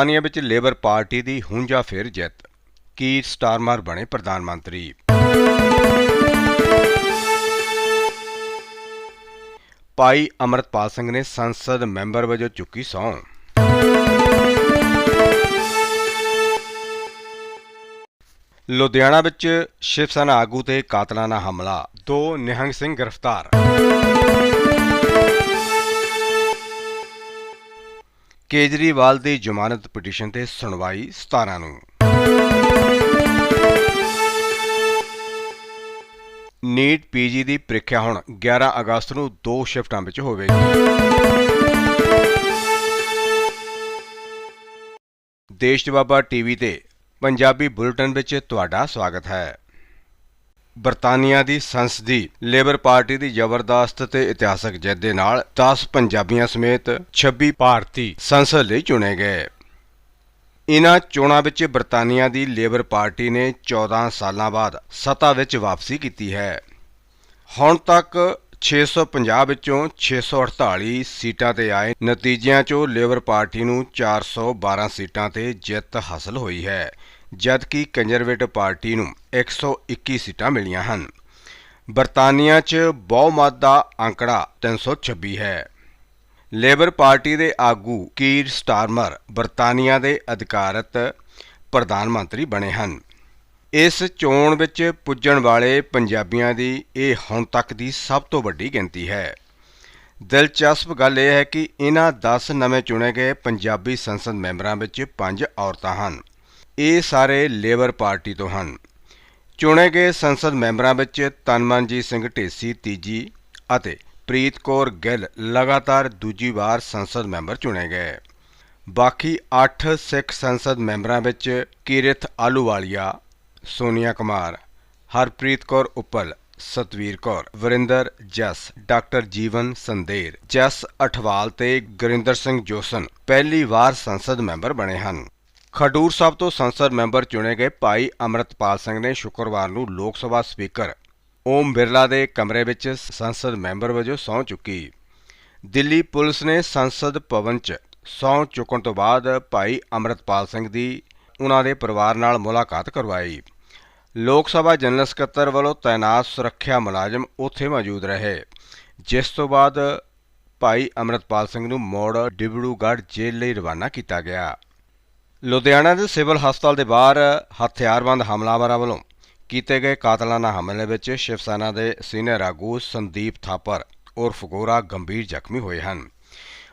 ਬਰਤਾਨੀਆ ਵਿੱਚ labour party ਦੀ ਹੁੰਜਾ ਫਿਰ ਜਿੱਤ ਕੀਰ ਸਟਾਰਮਰ ਬਣੇ ਪ੍ਰਧਾਨ ਮੰਤਰੀ? ਭਾਈ ਅਮਰਤਪਾਲ ਸਿੰਘ ਨੇ ਸੰਸਦ ਮੈਂਬਰ ਵਜੋਂ ਚੁੱਕੀ ਸਹੁੰ। ਲੁਧਿਆਣਾ ਵਿੱਚ ਸ਼ਿਵ ਸੈਨਾ ਆਗੂ ਤੇ ਕਾਤਲਾਨਾ ਹਮਲਾ, ਦੋ ਨਿਹੰਗ ਸਿੰਘ ਗ੍ਰਿਫਤਾਰ। ਕੇਜਰੀਵਾਲ ਦੀ ਜ਼ਮਾਨਤ ਪਟੀਸ਼ਨ ਤੇ ਸੁਣਵਾਈ 17 ਨੂੰ। ਨੀਟ ਪੀਜੀ ਦੀ ਪ੍ਰੀਖਿਆ ਹੁਣ 11 ਅਗਸਤ ਨੂੰ ਦੋ ਸ਼ਿਫਟਾਂ ਵਿੱਚ ਹੋਵੇਗੀ। ਦੇਸ਼ ਜਵਾਬਾ ਟੀਵੀ ਤੇ ਪੰਜਾਬੀ ਬੁਲੇਟਿਨ ਵਿੱਚ ਤੁਹਾਡਾ ਸਵਾਗਤ ਹੈ। ਬਰਤਾਨੀਆ ਦੀ ਸੰਸਦੀ ਲੇਬਰ ਪਾਰਟੀ ਦੀ ਜ਼ਬਰਦਸਤ ਤੇ ਇਤਿਹਾਸਕ ਜਿੱਤ ਦੇ ਨਾਲ 10 ਪੰਜਾਬੀਆਂ ਸਮੇਤ 26 ਭਾਰਤੀ ਸੰਸਦ ਲਈ ਚੁਣੇ ਗਏ। ਇਨ੍ਹਾਂ ਚੋਣਾਂ ਵਿੱਚ ਬਰਤਾਨੀਆ ਦੀ ਲੇਬਰ ਪਾਰਟੀ ਨੇ 14 ਸਾਲਾਂ ਬਾਅਦ ਸੱਤਾ ਵਿੱਚ ਵਾਪਸੀ ਕੀਤੀ ਹੈ। ਹੁਣ ਤੱਕ 650 ਵਿੱਚੋਂ 648 ਸੀਟਾਂ ਤੇ ਆਏ ਨਤੀਜਿਆਂ 'ਚੋਂ ਲੇਬਰ ਪਾਰਟੀ ਨੂੰ 412 ਸੀਟਾਂ ਤੇ ਜਿੱਤ ਹਾਸਲ ਹੋਈ ਹੈ। ਜਦਕਿ ਕੰਜ਼ਰਵੇਟਿਵ ਪਾਰਟੀ ਨੂੰ 121 ਸੀਟਾਂ ਮਿਲੀਆਂ ਹਨ। ਬਰਤਾਨੀਆ 'ਚ ਬਹੁਮਤ ਦਾ ਅੰਕੜਾ 326 ਹੈ। ਲੇਬਰ ਪਾਰਟੀ ਦੇ ਆਗੂ ਕੀਰ ਸਟਾਰਮਰ ਬਰਤਾਨੀਆ ਦੇ ਅਧਿਕਾਰਤ ਪ੍ਰਧਾਨ ਮੰਤਰੀ ਬਣੇ ਹਨ। ਇਸ ਚੋਣ ਵਿੱਚ ਪੁੱਜਣ ਵਾਲੇ ਪੰਜਾਬੀਆਂ ਦੀ ਇਹ ਹੁਣ ਤੱਕ ਦੀ ਸਭ ਤੋਂ ਵੱਡੀ ਗਿਣਤੀ ਹੈ। ਦਿਲਚਸਪ ਗੱਲ ਇਹ ਹੈ ਕਿ ਇਹਨਾਂ 10 ਨਵੇਂ ਚੁਣੇ ਗਏ ਪੰਜਾਬੀ ਸੰਸਦ ਮੈਂਬਰਾਂ ਵਿੱਚ 5 ਔਰਤਾਂ ਹਨ। ਇਹ ਸਾਰੇ ਲੇਬਰ ਪਾਰਟੀ ਤੋਂ ਹਨ। ਚੁਣੇ ਗਏ ਸੰਸਦ ਮੈਂਬਰਾਂ ਵਿੱਚ ਤਨਮਨਜੀਤ ਸਿੰਘ ਢੇਸੀ ਤੀਜੀ ਅਤੇ ਪ੍ਰੀਤ ਕੌਰ ਗਿੱਲ ਲਗਾਤਾਰ ਦੂਜੀ ਵਾਰ ਸੰਸਦ ਮੈਂਬਰ ਚੁਣੇ ਗਏ। ਬਾਕੀ 8 ਸਿੱਖ ਸੰਸਦ ਮੈਂਬਰਾਂ ਵਿੱਚ ਕੀਰਤ ਆਲੂਵਾਲੀਆ ਸੋਨੀਆ ਕੁਮਾਰ, ਹਰਪ੍ਰੀਤ ਕੌਰ ਉੱਪਲ, ਸਤਵੀਰ ਕੌਰ, ਵਰਿੰਦਰ ਜਸ, ਡਾਕਟਰ ਜੀਵਨ ਸੰਦੇਰ, ਜਸ ਅਠਵਾਲ ਤੇ ਗੁਰਿੰਦਰ ਸਿੰਘ ਜੋਸਨ ਪਹਿਲੀ ਵਾਰ ਸੰਸਦ ਮੈਂਬਰ ਬਣੇ ਹਨ। ਖਡੂਰ ਸਾਹਿਬ ਤੋਂ ਸੰਸਦ ਮੈਂਬਰ ਚੁਣੇ ਗਏ ਭਾਈ ਅਮਰਤਪਾਲ ਸਿੰਘ ਨੇ ਸ਼ੁੱਕਰਵਾਰ ਨੂੰ ਲੋਕ ਸਭਾ ਸਪੀਕਰ ਓਮ ਬਿਰਲਾ ਦੇ ਕਮਰੇ ਵਿੱਚ ਸੰਸਦ ਮੈਂਬਰ ਵਜੋਂ ਸਹੁੰ ਚੁੱਕੀ। ਦਿੱਲੀ ਪੁਲਿਸ ਨੇ ਸੰਸਦ ਭਵਨ 'ਚ ਸਹੁੰ ਚੁੱਕਣ ਤੋਂ ਬਾਅਦ ਭਾਈ ਅਮਰਤਪਾਲ ਸਿੰਘ ਦੀ ਉਹਨਾਂ ਦੇ ਪਰਿਵਾਰ ਨਾਲ ਮੁਲਾਕਾਤ ਕਰਵਾਈ। ਲੋਕ ਸਭਾ ਜਨਰਲ ਸਕੱਤਰ ਵੱਲੋਂ ਤਾਇਨਾਤ ਸੁਰੱਖਿਆ ਮੁਲਾਜ਼ਮ ਉੱਥੇ ਮੌਜੂਦ ਰਹੇ, ਜਿਸ ਤੋਂ ਬਾਅਦ ਭਾਈ ਅਮਰਤਪਾਲ ਸਿੰਘ ਨੂੰ ਮੋੜ ਡਿਬੜੂਗੜ੍ਹ ਜੇਲ੍ਹ ਲਈ ਰਵਾਨਾ ਕੀਤਾ ਗਿਆ। ਲੁਧਿਆਣਾ ਦੇ ਸਿਵਲ ਹਸਪਤਾਲ ਦੇ ਬਾਹਰ ਹਥਿਆਰਬੰਦ ਹਮਲਾਵਰਾਂ ਵੱਲੋਂ ਕੀਤੇ ਗਏ ਕਾਤਲਾਨਾ ਹਮਲੇ ਵਿੱਚ ਸ਼ਿਵ ਸੈਨਾ ਦੇ ਸੀਨੀਅਰ ਆਗੂ ਸੰਦੀਪ ਥਾਪਰ ਉਰਫ ਗੋਰਾ ਗੰਭੀਰ ਜ਼ਖਮੀ ਹੋਏ ਹਨ।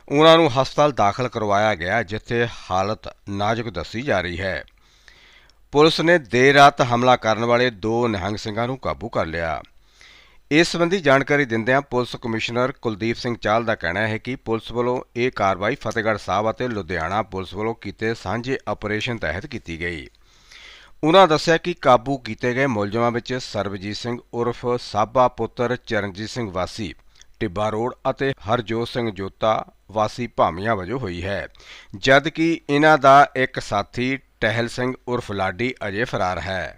ਉਹਨਾਂ ਨੂੰ ਹਸਪਤਾਲ ਦਾਖਲ ਕਰਵਾਇਆ ਗਿਆ, ਜਿੱਥੇ ਹਾਲਤ ਨਾਜ਼ੁਕ ਦੱਸੀ ਜਾ ਰਹੀ ਹੈ। ਪੁਲਿਸ ਨੇ ਦੇਰ ਰਾਤ ਹਮਲਾ ਕਰਨ ਵਾਲੇ ਦੋ ਨਿਹੰਗ ਸਿੰਘਾਂ ਨੂੰ ਕਾਬੂ ਕਰ ਲਿਆ। ਇਸ ਸੰਬੰਧੀ ਜਾਣਕਾਰੀ ਦਿੰਦਿਆਂ ਪੁਲਿਸ ਕਮਿਸ਼ਨਰ ਕੁਲਦੀਪ ਸਿੰਘ ਚਾਹਲ ਦਾ ਕਹਿਣਾ ਹੈ ਕਿ ਪੁਲਿਸ ਵੱਲੋਂ ਇਹ ਕਾਰਵਾਈ ਫਤਿਹਗੜ੍ਹ ਸਾਹਿਬ ਅਤੇ ਲੁਧਿਆਣਾ ਪੁਲਿਸ ਵੱਲੋਂ ਕੀਤੇ ਸਾਂਝੇ ਆਪਰੇਸ਼ਨ ਤਹਿਤ ਕੀਤੀ ਗਈ। ਉਨ੍ਹਾਂ ਦੱਸਿਆ ਕਿ ਕਾਬੂ ਕੀਤੇ ਗਏ ਮੁਲਜ਼ਮਾਂ ਵਿੱਚ ਸਰਬਜੀਤ ਸਿੰਘ ਉਰਫ ਸਾਬਾ ਪੁੱਤਰ ਚਰਨਜੀਤ ਸਿੰਘ ਵਾਸੀ, ਟਿੱਬਾ ਰੋਡ ਅਤੇ ਹਰਜੋਤ ਸਿੰਘ ਜੋਤਾ ਵਾਸੀ ਭਾਮੀਆਂ ਵਜੋਂ ਹੋਈ ਹੈ। ਜਦਕਿ ਇਹਨਾਂ ਦਾ ਇੱਕ ਸਾਥੀ ਟਹਿਲ ਸਿੰਘ ਉਰਫ ਲਾਡੀ ਅਜੇ ਫਰਾਰ ਹੈ।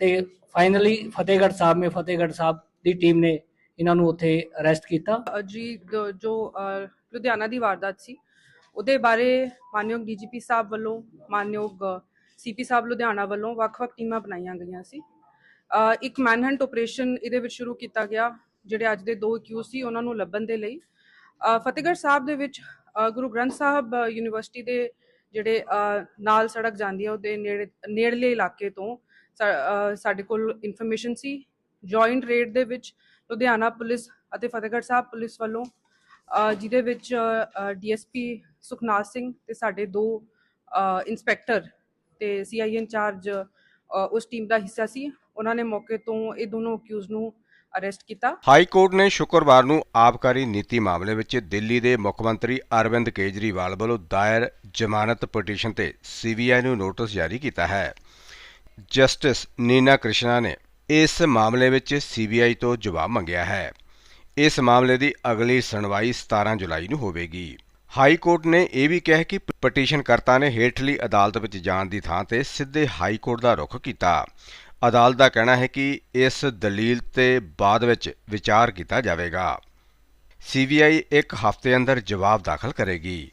ਤੇ ਫਾਈਨਲੀ ਫਤਿਹਗੜ੍ਹ ਸਾਹਿਬ ਮੇ ਫਤਿਹਗੜ੍ਹ ਸਾਹਿਬ ਦੀ ਟੀਮ ਨੇ ਇਹਨਾਂ ਨੂੰ ਉੱਥੇ ਅਰੈਸਟ ਕੀਤਾ। ਜੀ ਜੋ ਲੁਧਿਆਣਾ ਦੀ ਵਾਰਦਾਤ ਸੀ, ਉਹਦੇ ਬਾਰੇ ਮਾਨਯੋਗ ਡੀਜੀਪੀ ਸਾਹਿਬ ਵੱਲੋਂ, ਮਾਨਯੋਗ ਸੀਪੀ ਸਾਹਿਬ ਲੁਧਿਆਣਾ ਵੱਲੋਂ ਵੱਖ-ਵੱਖ ਟੀਮਾਂ ਬਣਾਈਆਂ ਗਈਆਂ ਸੀ। ਇੱਕ ਮੈਨਹੰਟ ਆਪਰੇਸ਼ਨ ਇਹਦੇ ਵਿੱਚ ਸ਼ੁਰੂ ਕੀਤਾ ਗਿਆ, ਜਿਹੜੇ ਅੱਜ ਦੇ ਦੋ ਅਕਿਊਜ਼ ਸੀ, ਉਹਨਾਂ ਨੂੰ ਲੱਭਣ ਦੇ ਲਈ। ਫਤਿਹਗੜ੍ਹ ਸਾਹਿਬ ਦੇ ਵਿੱਚ ਗੁਰੂ ਗ੍ਰੰਥ ਸਾਹਿਬ ਯੂਨੀਵਰਸਿਟੀ ਦੇ ਜਿਹੜੇ ਨਾਲ ਸੜਕ ਜਾਂਦੀ ਹੈ, ਉਹਦੇ ਨੇੜੇ, ਨੇੜਲੇ ਇਲਾਕੇ ਤੋਂ ਸਾਡੇ ਕੋਲ ਇਨਫੋਰਮੇਸ਼ਨ ਸੀ ਜੁਆਇੰਟ ਰੇਡ ਦੇ ਵਿੱਚ ਲੁਧਿਆਣਾ ਪੁਲਿਸ ਅਤੇ ਫਤਿਹਗੜ੍ਹ ਸਾਹਿਬ ਪੁਲਿਸ ਵੱਲੋਂ ਜਿਹਦੇ ਵਿੱਚ ਡੀਐਸਪੀ ਸੁਖਨਾਥ ਸਿੰਘ ਤੇ ਸਾਡੇ ਦੋ ਅ, ਇੰਸਪੈਕਟਰ ਤੇ ਸੀਆਈ ਇੰਚਾਰਜ ਉਸ ਟੀਮ ਦਾ ਹਿੱਸਾ ਸੀ। ਉਹਨਾਂ ਨੇ ਮੌਕੇ ਤੋਂ ਇਹ ਦੋਨੋਂ ਅਕਿਊਜ਼ ਨੂੰ ਅਰੈਸਟ ਕੀਤਾ। ਹਾਈ ਕੋਰਟ ਨੇ ਸ਼ੁੱਕਰਵਾਰ ਨੂੰ ਆਬਕਾਰੀ ਨੀਤੀ ਮਾਮਲੇ ਵਿੱਚ ਦਿੱਲੀ ਦੇ ਮੁੱਖ ਮੰਤਰੀ ਅਰਵਿੰਦ ਕੇਜਰੀਵਾਲ ਵੱਲੋਂ ਦਾਇਰ ਜ਼ਮਾਨਤ ਪਟੀਸ਼ਨ ਤੇ ਸੀਬੀਆਈ ਨੂੰ ਨੋਟਿਸ ਜਾਰੀ ਕੀਤਾ ਹੈ। ਜਸਟਿਸ ਨੀਨਾ ਕ੍ਰਿਸ਼ਨਾ ਨੇ ਇਸ ਮਾਮਲੇ ਵਿੱਚ ਸੀਬੀਆਈ ਤੋਂ ਜਵਾਬ ਮੰਗਿਆ ਹੈ। ਇਸ ਮਾਮਲੇ ਦੀ ਅਗਲੀ ਸੁਣਵਾਈ 17 ਜੁਲਾਈ ਨੂੰ ਹੋਵੇਗੀ। ਹਾਈ ਕੋਰਟ ਨੇ ਇਹ ਵੀ ਕਿਹਾ ਕਿ ਪਟੀਸ਼ਨਕਰਤਾ ਨੇ ਹੇਠਲੀ ਅਦਾਲਤ ਵਿੱਚ ਜਾਣ ਦੀ ਥਾਂ ਤੇ ਸਿੱਧੇ ਹਾਈ ਕੋਰਟ ਦਾ ਰੁਖ ਕੀਤਾ। ਅਦਾਲਤ ਦਾ ਕਹਿਣਾ ਹੈ ਕਿ ਇਸ ਦਲੀਲ ਤੇ ਬਾਅਦ ਵਿੱਚ ਵਿਚਾਰ ਕੀਤਾ ਜਾਵੇਗਾ। ਸੀਬੀਆਈ ਇੱਕ ਹਫ਼ਤੇ ਅੰਦਰ ਜਵਾਬ ਦਾਖਲ ਕਰੇਗੀ।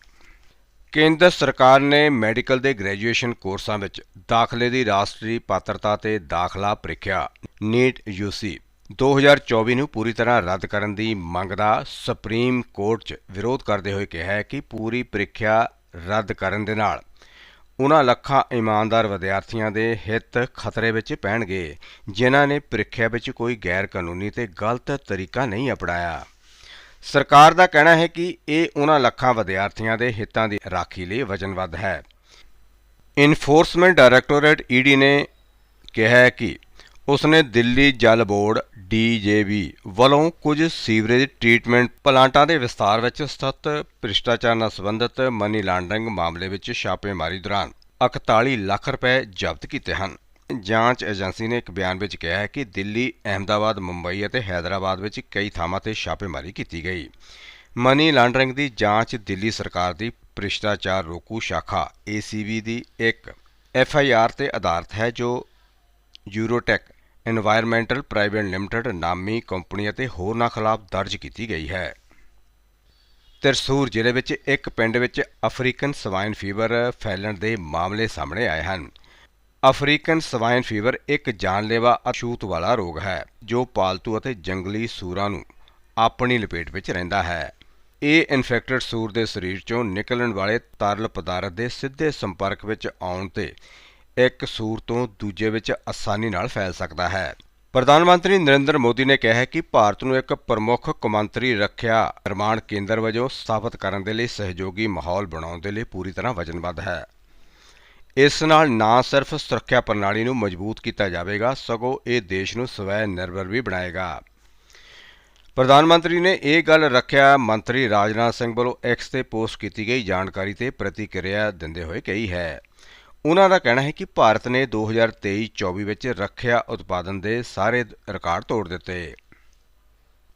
ਕੇਂਦਰ ਸਰਕਾਰ ਨੇ ਮੈਡੀਕਲ ਦੇ ਗ੍ਰੈਜੂਏਸ਼ਨ ਕੋਰਸਾਂ ਵਿੱਚ ਦਾਖਲੇ ਦੀ ਰਾਸ਼ਟਰੀ ਪਾਤਰਤਾ ਤੇ ਦਾਖਲਾ ਪ੍ਰੀਖਿਆ, ਨੀਟ, ਯੂਸੀ 2024 ਨੂੰ ਪੂਰੀ ਤਰ੍ਹਾਂ ਰੱਦ ਕਰਨ ਦੀ ਮੰਗ ਦਾ ਸੁਪਰੀਮ ਕੋਰਟ 'ਚ ਵਿਰੋਧ ਕਰਦੇ ਹੋਏ ਕਿਹਾ ਹੈ ਕਿ ਪੂਰੀ ਪ੍ਰੀਖਿਆ ਰੱਦ ਕਰਨ ਦੇ ਨਾਲ ਉਹਨਾਂ ਲੱਖਾਂ ਇਮਾਨਦਾਰ ਵਿਦਿਆਰਥੀਆਂ ਦੇ ਹਿੱਤ ਖਤਰੇ ਵਿੱਚ ਪੈਣਗੇ, ਜਿਨ੍ਹਾਂ ਨੇ ਪ੍ਰੀਖਿਆ ਵਿੱਚ ਕੋਈ ਗੈਰ ਕਾਨੂੰਨੀ ਤੇ ਗਲਤ ਤਰੀਕਾ ਨਹੀਂ ਅਪਣਾਇਆ। ਸਰਕਾਰ ਦਾ ਕਹਿਣਾ ਹੈ ਕਿ ਇਹ ਉਹਨਾਂ ਲੱਖਾਂ ਵਿਦਿਆਰਥੀਆਂ ਦੇ ਹਿੱਤਾਂ ਦੀ ਰਾਖੀ ਲਈ ਵਚਨਬੱਧ ਹੈ। ਇਨਫੋਰਸਮੈਂਟ ਡਾਇਰੈਕਟੋਰੇਟ ਈਡੀ ਨੇ ਕਿਹਾ ਹੈ ਕਿ ਉਸਨੇ ਦਿੱਲੀ ਜਲ ਬੋਰਡ ਡੀਜੇਬੀ ਵੱਲੋਂ ਕੁਝ ਸੀਵਰੇਜ ਟ੍ਰੀਟਮੈਂਟ ਪਲਾਂਟਾਂ ਦੇ ਵਿਸਤਾਰ ਵਿੱਚ ਸਥਿਤ ਭ੍ਰਿਸ਼ਟਾਚਾਰ ਨਾਲ ਸੰਬੰਧਿਤ ਮਨੀ ਲਾਂਡਰਿੰਗ ਮਾਮਲੇ ਵਿੱਚ ਛਾਪੇਮਾਰੀ ਦੌਰਾਨ 41 ਲੱਖ ਰੁਪਏ ਜ਼ਬਤ ਕੀਤੇ ਹਨ। ਜਾਂਚ ਏਜੰਸੀ ਨੇ ਇੱਕ ਬਿਆਨ ਵਿੱਚ ਕਿਹਾ ਹੈ ਕਿ ਦਿੱਲੀ, ਅਹਮਦਾਬਾਦ, ਮੁੰਬਈ ਅਤੇ ਹైదరాబాద్ ਵਿੱਚ ਕਈ ਥਾਵਾਂ ਤੇ ਛਾਪੇਮਾਰੀ ਕੀਤੀ ਗਈ। ਮਨੀ ਲਾਂਡਰਿੰਗ ਦੀ ਜਾਂਚ ਦਿੱਲੀ ਸਰਕਾਰ ਦੀ ਭ੍ਰਿਸ਼ਟਾਚਾਰ ਰੋਕੂ ਸ਼ਾਖਾ ACB ਦੀ ਇੱਕ ਐਫਆਈਆਰ ਤੇ ਆਧਾਰਿਤ ਹੈ ਜੋ ਯੂਰੋਟੈਕ এনवायरमेंटल ਪ੍ਰਾਈਵੇਟ ਲਿਮਟਿਡ ਨਾਮੀ ਕੰਪਨੀ ਅਤੇ ਹੋਰਨਾਂ ਖਿਲਾਫ ਦਰਜ ਕੀਤੀ ਗਈ ਹੈ। ਤਿਰਸੂਰ ਜ਼ਿਲ੍ਹੇ ਵਿੱਚ ਇੱਕ ਪਿੰਡ ਵਿੱਚ ਅਫਰੀਕਨ ਸਵਾਈਨ ਫੀਵਰ ਫੈਲਣ ਦੇ ਮਾਮਲੇ ਸਾਹਮਣੇ ਆਏ ਹਨ। ਅਫਰੀਕਨ ਸਵਾਈਨ ਫੀਵਰ ਇੱਕ ਜਾਨਲੇਵਾ ਅਛੂਤ ਵਾਲਾ ਰੋਗ ਹੈ, ਜੋ ਪਾਲਤੂ ਅਤੇ ਜੰਗਲੀ ਸੂਰਾਂ ਨੂੰ ਆਪਣੀ ਲਪੇਟ ਵਿੱਚ ਰਹਿੰਦਾ ਹੈ। ਇਹ ਇਨਫੈਕਟਡ ਸੂਰ ਦੇ ਸਰੀਰ ਚੋਂ ਨਿਕਲਣ ਵਾਲੇ ਤਰਲ ਪਦਾਰਥ ਦੇ ਸਿੱਧੇ ਸੰਪਰਕ ਵਿੱਚ ਆਉਣ ਤੇ ਇੱਕ ਸੂਰ ਤੋਂ ਦੂਜੇ ਵਿੱਚ ਆਸਾਨੀ ਨਾਲ ਫੈਲ ਸਕਦਾ ਹੈ। ਪ੍ਰਧਾਨ ਮੰਤਰੀ ਨਰਿੰਦਰ ਮੋਦੀ ਨੇ ਕਿਹਾ ਹੈ ਕਿ ਭਾਰਤ ਨੂੰ ਇੱਕ ਪ੍ਰਮੁੱਖ ਕੌਮਾਂਤਰੀ ਰੱਖਿਆ ਨਿਰਮਾਣ ਕੇਂਦਰ ਵਜੋਂ ਸਥਾਪਿਤ ਕਰਨ ਦੇ ਲਈ ਸਹਿਯੋਗੀ ਮਾਹੌਲ ਬਣਾਉਣ ਦੇ ਲਈ ਪੂਰੀ ਤਰ੍ਹਾਂ ਵਚਨਬੱਧ ਹੈ। ਇਸ ਨਾਲ ਨਾ ਸਿਰਫ ਸੁਰੱਖਿਆ ਪ੍ਰਣਾਲੀ ਨੂੰ ਮਜ਼ਬੂਤ ਕੀਤਾ ਜਾਵੇਗਾ, ਸਗੋਂ ਇਹ ਦੇਸ਼ ਨੂੰ ਸਵੈ ਨਿਰਭਰ ਵੀ ਬਣਾਏਗਾ। ਪ੍ਰਧਾਨ ਮੰਤਰੀ ਨੇ ਇਹ ਗੱਲ ਰੱਖਿਆ, ਮੰਤਰੀ ਰਾਜਨਾਥ ਸਿੰਘ ਵੱਲੋਂ ਐਕਸ ਤੇ ਪੋਸਟ ਕੀਤੀ ਗਈ ਜਾਣਕਾਰੀ ਤੇ ਪ੍ਰਤੀਕਿਰਿਆ ਦਿੰਦੇ ਹੋਏ ਕਹੀ ਹੈ। ਉਹਨਾਂ ਦਾ ਕਹਿਣਾ ਹੈ ਕਿ ਭਾਰਤ ਨੇ 2023-24 ਵਿੱਚ ਰੱਖਿਆ ਉਤਪਾਦਨ ਦੇ ਸਾਰੇ ਰਿਕਾਰਡ ਤੋੜ ਦਿੱਤੇ।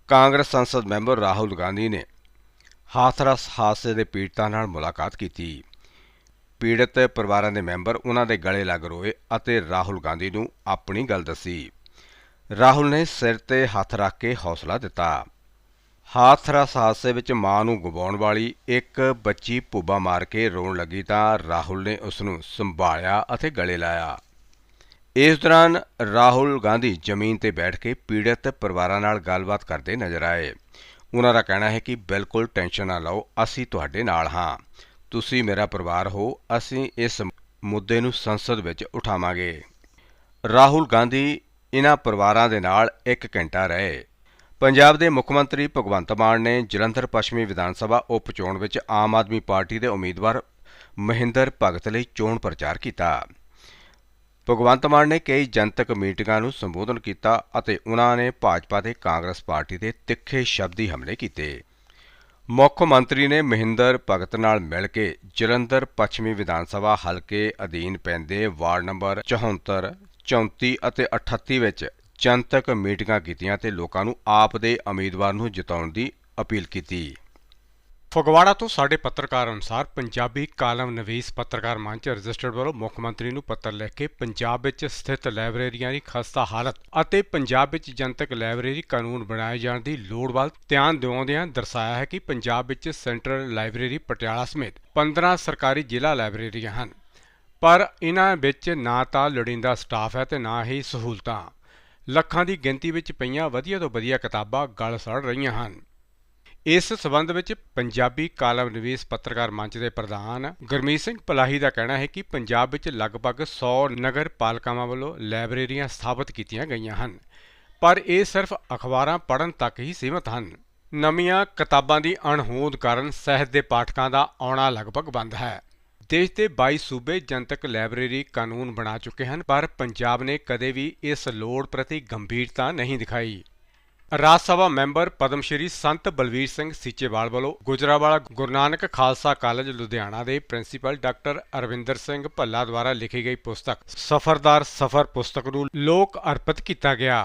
ਕਾਂਗਰਸ ਸੰਸਦ ਮੈਂਬਰ ਰਾਹੁਲ ਗਾਂਧੀ ਨੇ ਹਾਥਰਸ ਹਾਦਸੇ ਦੇ ਪੀੜਤਾਂ ਨਾਲ ਮੁਲਾਕਾਤ ਕੀਤੀ। ਪੀੜਤ ਪਰਿਵਾਰਾਂ ਦੇ ਮੈਂਬਰ ਉਹਨਾਂ ਦੇ ਗਲੇ ਲੱਗ ਰੋਏ ਅਤੇ ਰਾਹੁਲ ਗਾਂਧੀ ਨੂੰ ਆਪਣੀ ਗੱਲ ਦੱਸੀ। ਰਾਹੁਲ ਨੇ ਸਿਰ ਤੇ ਹੱਥ ਰੱਖ ਕੇ ਹੌਸਲਾ ਦਿੱਤਾ। ਹਾਥਰਸ ਹਾਦਸੇ ਵਿੱਚ ਮਾਂ ਨੂੰ ਗਵਾਉਣ ਵਾਲੀ ਇੱਕ ਬੱਚੀ ਭੁੱਬਾ ਮਾਰ ਕੇ ਰੋਣ ਲੱਗੀ ਤਾਂ ਰਾਹੁਲ ਨੇ ਉਸ ਨੂੰ ਸੰਭਾਲਿਆ ਅਤੇ ਗਲੇ ਲਾਇਆ। ਇਸ ਦੌਰਾਨ ਰਾਹੁਲ ਗਾਂਧੀ ਜ਼ਮੀਨ ਤੇ ਬੈਠ ਕੇ ਪੀੜਤ ਪਰਿਵਾਰਾਂ ਨਾਲ ਗੱਲਬਾਤ ਕਰਦੇ ਨਜ਼ਰ ਆਏ। ਉਹਨਾਂ ਦਾ ਕਹਿਣਾ ਹੈ ਕਿ ਬਿਲਕੁਲ ਟੈਨਸ਼ਨ ਨਾ ਲਓ, ਅਸੀਂ ਤੁਹਾਡੇ ਨਾਲ ਹਾਂ। ਤੁਸੀਂ ਮੇਰਾ ਪਰਿਵਾਰ ਹੋ, ਅਸੀਂ ਇਸ ਮੁੱਦੇ ਨੂੰ ਸੰਸਦ ਵਿੱਚ ਉਠਾਵਾਂਗੇ। ਰਾਹੁਲ ਗਾਂਧੀ ਇਹਨਾਂ ਪਰਿਵਾਰਾਂ ਦੇ ਨਾਲ ਇੱਕ ਘੰਟਾ ਰਹੇ। ਪੰਜਾਬ ਦੇ ਮੁੱਖ ਮੰਤਰੀ ਭਗਵੰਤ ਮਾਨ ਨੇ ਜਲੰਧਰ ਪੱਛਮੀ ਵਿਧਾਨ ਸਭਾ ਉਪ ਚੋਣ ਵਿੱਚ ਆਮ ਆਦਮੀ ਪਾਰਟੀ ਦੇ ਉਮੀਦਵਾਰ ਮਹਿੰਦਰ ਭਗਤ ਲਈ ਚੋਣ ਪ੍ਰਚਾਰ ਕੀਤਾ। ਭਗਵੰਤ ਮਾਨ ਨੇ ਕਈ ਜਨਤਕ ਮੀਟਿੰਗਾਂ ਨੂੰ ਸੰਬੋਧਨ ਕੀਤਾ ਅਤੇ ਉਹਨਾਂ ਨੇ ਭਾਜਪਾ ਤੇ ਕਾਂਗਰਸ ਪਾਰਟੀ ਦੇ ਤਿੱਖੇ ਸ਼ਬਦੀ ਹਮਲੇ ਕੀਤੇ। ਮੁੱਖ ਮੰਤਰੀ ਨੇ ਮਹਿੰਦਰ ਭਗਤ ਨਾਲ ਮਿਲ ਕੇ ਜਲੰਧਰ ਪੱਛਮੀ ਵਿਧਾਨ ਸਭਾ ਹਲਕੇ ਅਧੀਨ ਪੈਂਦੇ ਵਾਰਡ ਨੰਬਰ 74, 34 ਅਤੇ 38 ਵਿੱਚ ਜਨਤਕ ਮੀਟਿੰਗਾਂ ਕੀਤੀਆਂ ਤੇ ਲੋਕਾਂ ਨੂੰ ਆਪ ਦੇ ਉਮੀਦਵਾਰ ਨੂੰ ਜਿਤਾਉਣ ਦੀ ਅਪੀਲ ਕੀਤੀ। ਫਗਵਾੜਾ ਤੋਂ ਸਾਡੇ ਪੱਤਰਕਾਰ ਅਨੁਸਾਰ ਪੰਜਾਬੀ ਕਾਲਮ ਨਵੀਸ ਪੱਤਰਕਾਰ ਮੰਚ ਰਜਿਸਟਰਡ ਵੱਲੋਂ ਮੁੱਖ ਮੰਤਰੀ ਨੂੰ ਪੱਤਰ ਲਿਖ ਕੇ ਪੰਜਾਬ ਵਿੱਚ ਸਥਿਤ ਲਾਇਬ੍ਰੇਰੀਆਂ ਦੀ ਖਸਤਾ ਹਾਲਤ ਅਤੇ ਪੰਜਾਬ ਵਿੱਚ ਜਨਤਕ ਲਾਇਬ੍ਰੇਰੀ ਕਾਨੂੰਨ ਬਣਾਏ ਜਾਣ ਦੀ ਲੋੜ ਵੱਲ ਧਿਆਨ ਦਿਵਾਉਂਦਿਆਂ ਦਰਸਾਇਆ ਹੈ ਕਿ ਪੰਜਾਬ ਵਿੱਚ ਸੈਂਟਰਲ ਲਾਇਬ੍ਰੇਰੀ ਪਟਿਆਲਾ ਸਮੇਤ 15 ਸਰਕਾਰੀ ਜ਼ਿਲ੍ਹਾ ਲਾਇਬ੍ਰੇਰੀਆਂ ਹਨ। ਪਰ ਇਹਨਾਂ ਵਿੱਚ ਨਾ ਤਾਂ ਲੋੜੀਂਦਾ ਸਟਾਫ ਹੈ ਤੇ ਨਾ ਹੀ ਸਹੂਲਤਾਂ। ਲੱਖਾਂ ਦੀ ਗਿਣਤੀ ਵਿੱਚ ਪਈਆਂ ਵਧੀਆ ਤੋਂ ਵਧੀਆ ਕਿਤਾਬਾਂ ਗਲ ਸੜ ਰਹੀਆਂ ਹਨ। ਇਸ ਸਬੰਧ ਵਿੱਚ ਪੰਜਾਬੀ ਕਾਲਮ ਨਿਵੇਸ਼ ਪੱਤਰਕਾਰ ਮੰਚ ਦੇ ਪ੍ਰਧਾਨ ਗੁਰਮੀਤ ਸਿੰਘ ਪਲਾਹੀ ਦਾ ਕਹਿਣਾ ਹੈ ਕਿ ਪੰਜਾਬ ਵਿੱਚ ਲਗਭਗ 100 ਨਗਰ ਪਾਲਿਕਾਵਾਂ ਵੱਲੋਂ ਲਾਇਬ੍ਰੇਰੀਆਂ ਸਥਾਪਿਤ ਕੀਤੀਆਂ ਗਈਆਂ ਹਨ, ਪਰ ਇਹ ਸਿਰਫ ਅਖਬਾਰਾਂ ਪੜ੍ਹਨ ਤੱਕ ਹੀ ਸੀਮਤ ਹਨ। ਨਵੀਆਂ ਕਿਤਾਬਾਂ ਦੀ ਅਣਹੋਂਦ ਕਾਰਨ ਸਾਹਿਤ ਦੇ ਪਾਠਕਾਂ ਦਾ ਆਉਣਾ ਲਗਭਗ ਬੰਦ ਹੈ। ਦੇਸ਼ ਦੇ 22 ਸੂਬੇ ਜਨਤਕ ਲਾਇਬ੍ਰੇਰੀ ਕਾਨੂੰਨ ਬਣਾ ਚੁੱਕੇ ਹਨ, ਪਰ ਪੰਜਾਬ ਨੇ ਕਦੇ ਵੀ ਇਸ ਲੋੜ ਪ੍ਰਤੀ ਗੰਭੀਰਤਾ ਨਹੀਂ ਦਿਖਾਈ। ਰਾਜ ਸਭਾ ਮੈਂਬਰ ਪਦਮ ਸ਼੍ਰੀ ਸੰਤ ਬਲਵੀਰ ਸਿੰਘ ਸੀਚੇਵਾਲ ਵੱਲੋਂ ਗੁਜਰਾਵਾਲਾ ਗੁਰੂ ਨਾਨਕ ਖਾਲਸਾ ਕਾਲਜ, ਲੁਧਿਆਣਾ ਦੇ ਪ੍ਰਿੰਸੀਪਲ ਡਾਕਟਰ ਅਰਵਿੰਦਰ ਸਿੰਘ ਭੱਲਾ ਦੁਆਰਾ ਲਿਖੀ ਗਈ ਪੁਸਤਕ ਸਫਰਦਾਰ ਸਫਰ ਪੁਸਤਕ ਨੂੰ ਲੋਕ ਅਰਪਿਤ ਕੀਤਾ ਗਿਆ।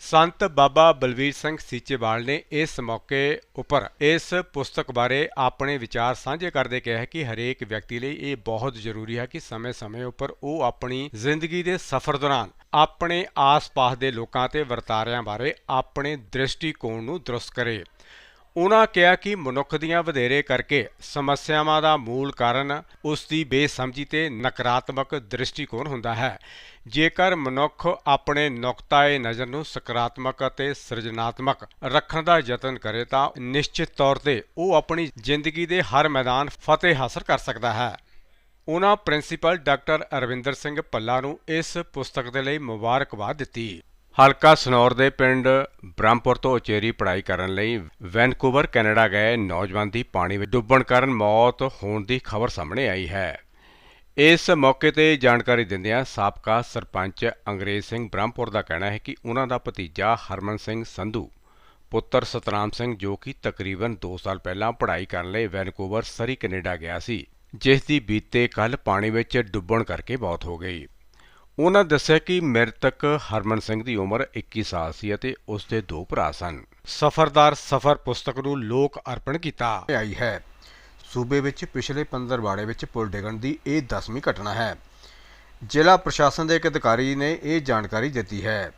ਸੰਤ ਬਾਬਾ ਬਲਵੀਰ ਸਿੰਘ ਸੀਚੇਵਾਲ ਨੇ ਇਸ ਮੌਕੇ ਉੱਪਰ ਇਸ ਪੁਸਤਕ ਬਾਰੇ ਆਪਣੇ ਵਿਚਾਰ ਸਾਂਝੇ ਕਰਦੇ ਕਿਹਾ ਕਿ ਹਰੇਕ ਵਿਅਕਤੀ ਲਈ ਇਹ ਬਹੁਤ ਜ਼ਰੂਰੀ ਹੈ ਕਿ ਸਮੇਂ-ਸਮੇਂ ਉੱਪਰ ਉਹ ਆਪਣੀ ਜ਼ਿੰਦਗੀ ਦੇ ਸਫ਼ਰ ਦੌਰਾਨ ਆਪਣੇ ਆਸ-ਪਾਸ ਦੇ ਲੋਕਾਂ ਤੇ ਵਰਤਾਰਿਆਂ ਬਾਰੇ ਆਪਣੇ ਦ੍ਰਿਸ਼ਟੀਕੋਣ ਨੂੰ ਦਰੁਸਤ ਕਰੇ। ਉਹਨਾਂ ਕਿਹਾ ਕਿ ਮਨੁੱਖ ਦੀਆਂ ਵਧੇਰੇ ਕਰਕੇ ਸਮੱਸਿਆਵਾਂ ਦਾ ਮੂਲ ਕਾਰਨ ਉਸ ਦੀ ਬੇਸਮਝੀ ਤੇ ਨਕਾਰਾਤਮਕ ਦ੍ਰਿਸ਼ਟੀਕੋਣ ਹੁੰਦਾ ਹੈ। ਜੇਕਰ ਮਨੁੱਖ ਆਪਣੇ ਨੁਕਤਾਏ ਨਜ਼ਰ ਨੂੰ ਸਕਾਰਾਤਮਕ ਅਤੇ ਸਿਰਜਣਾਤਮਕ ਰੱਖਣ ਦਾ ਯਤਨ ਕਰੇ ਤਾਂ ਨਿਸ਼ਚਿਤ ਤੌਰ ਤੇ ਉਹ ਆਪਣੀ ਜ਼ਿੰਦਗੀ ਦੇ ਹਰ ਮੈਦਾਨ ਫਤਿਹ ਹਾਸਲ ਕਰ ਸਕਦਾ ਹੈ। ਉਹਨਾਂ ਪ੍ਰਿੰਸੀਪਲ ਡਾਕਟਰ ਅਰਵਿੰਦਰ ਸਿੰਘ ਭੱਲਾ ਨੂੰ ਇਸ ਪੁਸਤਕ ਦੇ ਲਈ ਮੁਬਾਰਕਬਾਦ ਦਿੱਤੀ। ਹਲਕਾ ਸਨੌਰ ਦੇ ਪਿੰਡ ਬ੍ਰਹਮਪੁਰ ਤੋਂ ਉਚੇਰੀ ਪੜ੍ਹਾਈ ਕਰਨ ਲਈ ਵੈਨਕੂਵਰ, ਕੈਨੇਡਾ ਗਏ ਨੌਜਵਾਨ ਦੀ ਪਾਣੀ ਵਿੱਚ ਡੁੱਬਣ ਕਾਰਨ ਮੌਤ ਹੋਣ ਦੀ ਖਬਰ ਸਾਹਮਣੇ ਆਈ ਹੈ। ਇਸ ਮੌਕੇ ਤੇ ਜਾਣਕਾਰੀ ਦਿੰਦਿਆਂ ਸਾਬਕਾ ਸਰਪੰਚ ਅੰਗਰੇਜ਼ ਸਿੰਘ ਬ੍ਰਹਮਪੁਰ ਦਾ ਕਹਿਣਾ ਹੈ ਕਿ ਉਹਨਾਂ ਦਾ ਭਤੀਜਾ ਹਰਮਨ ਸਿੰਘ ਸੰਧੂ, ਪੁੱਤਰ ਸਤਨਾਮ ਸਿੰਘ ਜੋ ਕਿ ਤਕਰੀਬਨ 2 ਸਾਲ ਪਹਿਲਾਂ ਪੜ੍ਹਾਈ ਕਰਨ ਲਈ ਵੈਨਕੂਵਰ, ਸਰੀ, ਕੈਨੇਡਾ ਗਿਆ ਸੀ, ਜਿਸ ਦੀ ਬੀਤੇ ਕੱਲ ਪਾਣੀ ਵਿੱਚ ਡੁੱਬਣ ਕਰਕੇ ਮੌਤ ਹੋ ਗਈ। ਉਹਨਾਂ ਦੱਸਿਆ ਕਿ ਮ੍ਰਿਤਕ ਹਰਮਨ ਸਿੰਘ ਦੀ ਉਮਰ 21 ਸਾਲ ਸੀ ਅਤੇ ਉਸ ਦੇ ਦੋ ਭਰਾ ਸਨ। ਸਫਰਦਾਰ ਸਫਰ ਪੁਸਤਕ ਨੂੰ ਲੋਕ ਅਰਪਣ ਕੀਤਾ। ਆਈ ਹੈ। ਸੂਬੇ ਵਿੱਚ ਪਿਛਲੇ ਪੰਦਰਵਾੜੇ ਵਿੱਚ ਪੁਲ ਡਿੱਗਣ ਦੀ ਇਹ 10ਵੀਂ ਘਟਨਾ ਹੈ। ਜ਼ਿਲ੍ਹਾ ਪ੍ਰਸ਼ਾਸਨ ਦੇ ਇੱਕ ਅਧਿਕਾਰੀ ਨੇ ਇਹ ਜਾਣਕਾਰੀ ਦਿੱਤੀ ਹੈ।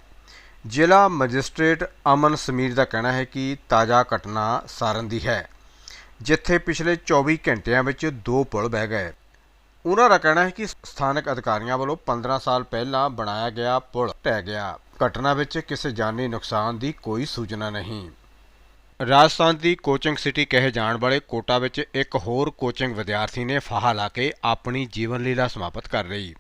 ਜ਼ਿਲ੍ਹਾ ਮੈਜਿਸਟ੍ਰੇਟ ਅਮਨ ਸਮੀਰ ਦਾ ਕਹਿਣਾ ਹੈ ਕਿ ਤਾਜ਼ਾ ਘਟਨਾ ਸਾਰਨ ਦੀ ਹੈ, ਜਿੱਥੇ ਪਿਛਲੇ 24 ਘੰਟਿਆਂ ਵਿੱਚ ਦੋ ਪੁਲ ਬਹਿ ਗਏ। ਉਹਨਾਂ ਦਾ ਕਹਿਣਾ ਹੈ ਕਿ ਸਥਾਨਕ ਅਧਿਕਾਰੀਆਂ ਵੱਲੋਂ 15 ਸਾਲ ਪਹਿਲਾਂ ਬਣਾਇਆ ਗਿਆ ਪੁਲ ਢਹਿ ਗਿਆ। ਘਟਨਾ ਵਿੱਚ ਕਿਸੇ ਜਾਨੀ ਨੁਕਸਾਨ ਦੀ ਕੋਈ ਸੂਚਨਾ ਨਹੀਂ। ਰਾਜਸਥਾਨ ਦੀ ਕੋਚਿੰਗ ਸਿਟੀ ਕਹੇ ਜਾਣ ਵਾਲੇ ਕੋਟਾ ਵਿੱਚ ਇੱਕ ਹੋਰ ਕੋਚਿੰਗ ਵਿਦਿਆਰਥੀ ਨੇ ਫਾਹਾ ਲਾ ਕੇ ਆਪਣੀ ਜੀਵਨ ਲੀਲਾ ਸਮਾਪਤ ਕਰ ਲਈ।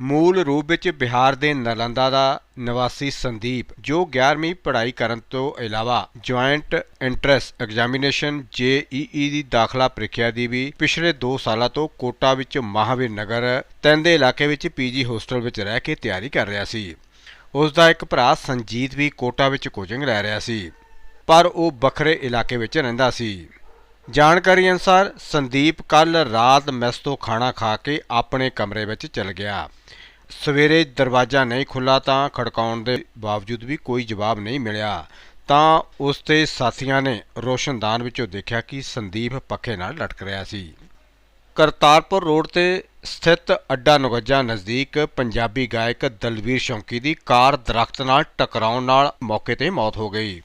ਮੂਲ ਰੂਪ ਵਿੱਚ ਬਿਹਾਰ ਦੇ ਨਾਲੰਦਾ ਦਾ ਨਿਵਾਸੀ ਸੰਦੀਪ, ਜੋ 11ਵੀਂ ਪੜ੍ਹਾਈ ਕਰਨ ਤੋਂ ਇਲਾਵਾ ਜੁਆਇੰਟ ਐਂਟਰੈਂਸ ਐਗਜ਼ਾਮੀਨੇਸ਼ਨ ਜੇਈਈ ਦੀ ਦਾਖਲਾ ਪ੍ਰੀਖਿਆ ਦੀ ਵੀ ਪਿਛਲੇ 2 ਸਾਲਾਂ ਤੋਂ ਕੋਟਾ ਵਿੱਚ ਮਹਾਵੀਰ ਨਗਰ ਤੈਂਦੇ ਇਲਾਕੇ ਵਿੱਚ ਪੀਜੀ ਹੋਸਟਲ ਵਿੱਚ ਰਹਿ ਕੇ ਤਿਆਰੀ ਕਰ ਰਿਹਾ ਸੀ। ਉਸ ਦਾ ਇੱਕ ਭਰਾ ਸੰਜੀਤ ਵੀ ਕੋਟਾ ਵਿੱਚ ਕੋਚਿੰਗ ਲੈ ਰਿਹਾ ਸੀ, ਪਰ ਉਹ ਵੱਖਰੇ ਇਲਾਕੇ ਵਿੱਚ ਰਹਿੰਦਾ ਸੀ। ਜਾਣਕਾਰੀ ਅਨੁਸਾਰ ਸੰਦੀਪ ਕੱਲ ਰਾਤ ਮੈਸ ਤੋਂ ਖਾਣਾ ਖਾ ਕੇ ਆਪਣੇ ਕਮਰੇ ਵਿੱਚ ਚਲ ਗਿਆ। ਸਵੇਰੇ ਦਰਵਾਜ਼ਾ ਨਹੀਂ ਖੁੱਲਾ ਤਾਂ ਖੜਕਾਉਣ ਦੇ ਬਾਵਜੂਦ ਵੀ ਕੋਈ ਜਵਾਬ ਨਹੀਂ ਮਿਲਿਆ। ਤਾਂ ਉਸ ਦੇ ਸਾਥੀਆਂ ਨੇ ਰੋਸ਼ਨਦਾਨ ਵਿੱਚੋਂ ਦੇਖਿਆ ਕਿ ਸੰਦੀਪ ਪੱਖੇ ਨਾਲ ਲਟਕ ਰਿਹਾ ਸੀ। ਕਰਤਾਰਪੁਰ ਰੋਡ ਤੇ ਸਥਿਤ ਅੱਡਾ ਨਗੱਜਾ ਨਜ਼ਦੀਕ ਪੰਜਾਬੀ ਗਾਇਕ ਦਲਵੀਰ ਸ਼ੌਂਕੀ ਦੀ ਕਾਰ ਦਰਖਤ ਨਾਲ ਟਕਰਾਉਣ ਨਾਲ ਮੌਕੇ ਤੇ ਮੌਤ ਹੋ ਗਈ।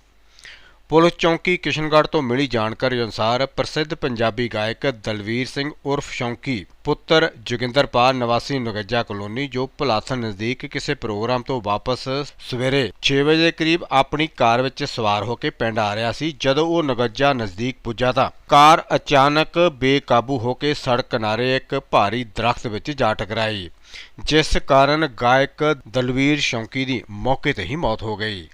ਪੁਲਿਸ ਚੌਂਕੀ ਕਿਸ਼ਨਗੜ੍ਹ ਤੋਂ ਮਿਲੀ ਜਾਣਕਾਰੀ ਅਨੁਸਾਰ ਪ੍ਰਸਿੱਧ ਪੰਜਾਬੀ ਗਾਇਕ ਦਲਵੀਰ ਸਿੰਘ ਉਰਫ ਸ਼ੌਂਕੀ, ਪੁੱਤਰ ਜੋਗਿੰਦਰਪਾਲ ਨਿਵਾਸੀ ਨਗੱਜਾ ਕਲੋਨੀ, ਜੋ ਭਲਾਥਨ ਨਜ਼ਦੀਕ ਕਿਸੇ ਪ੍ਰੋਗਰਾਮ ਤੋਂ ਵਾਪਸ ਸਵੇਰੇ 6 ਵਜੇ ਕਰੀਬ ਆਪਣੀ ਕਾਰ ਵਿੱਚ ਸਵਾਰ ਹੋ ਕੇ ਪਿੰਡ ਆ ਰਿਹਾ ਸੀ, ਜਦੋਂ ਉਹ ਨਗੱਜਾ ਨਜ਼ਦੀਕ ਪੁੱਜਾ ਤਾਂ ਕਾਰ ਅਚਾਨਕ ਬੇਕਾਬੂ ਹੋ ਕੇ ਸੜਕ ਕਿਨਾਰੇ ਇੱਕ ਭਾਰੀ ਦਰਖਤ ਵਿੱਚ ਜਾ ਟਕਰਾਈ, ਜਿਸ ਕਾਰਨ ਗਾਇਕ ਦਲਵੀਰ ਸ਼ੌਂਕੀ ਦੀ ਮੌਕੇ ਤੇ ਹੀ ਮੌਤ ਹੋ ਗਈ।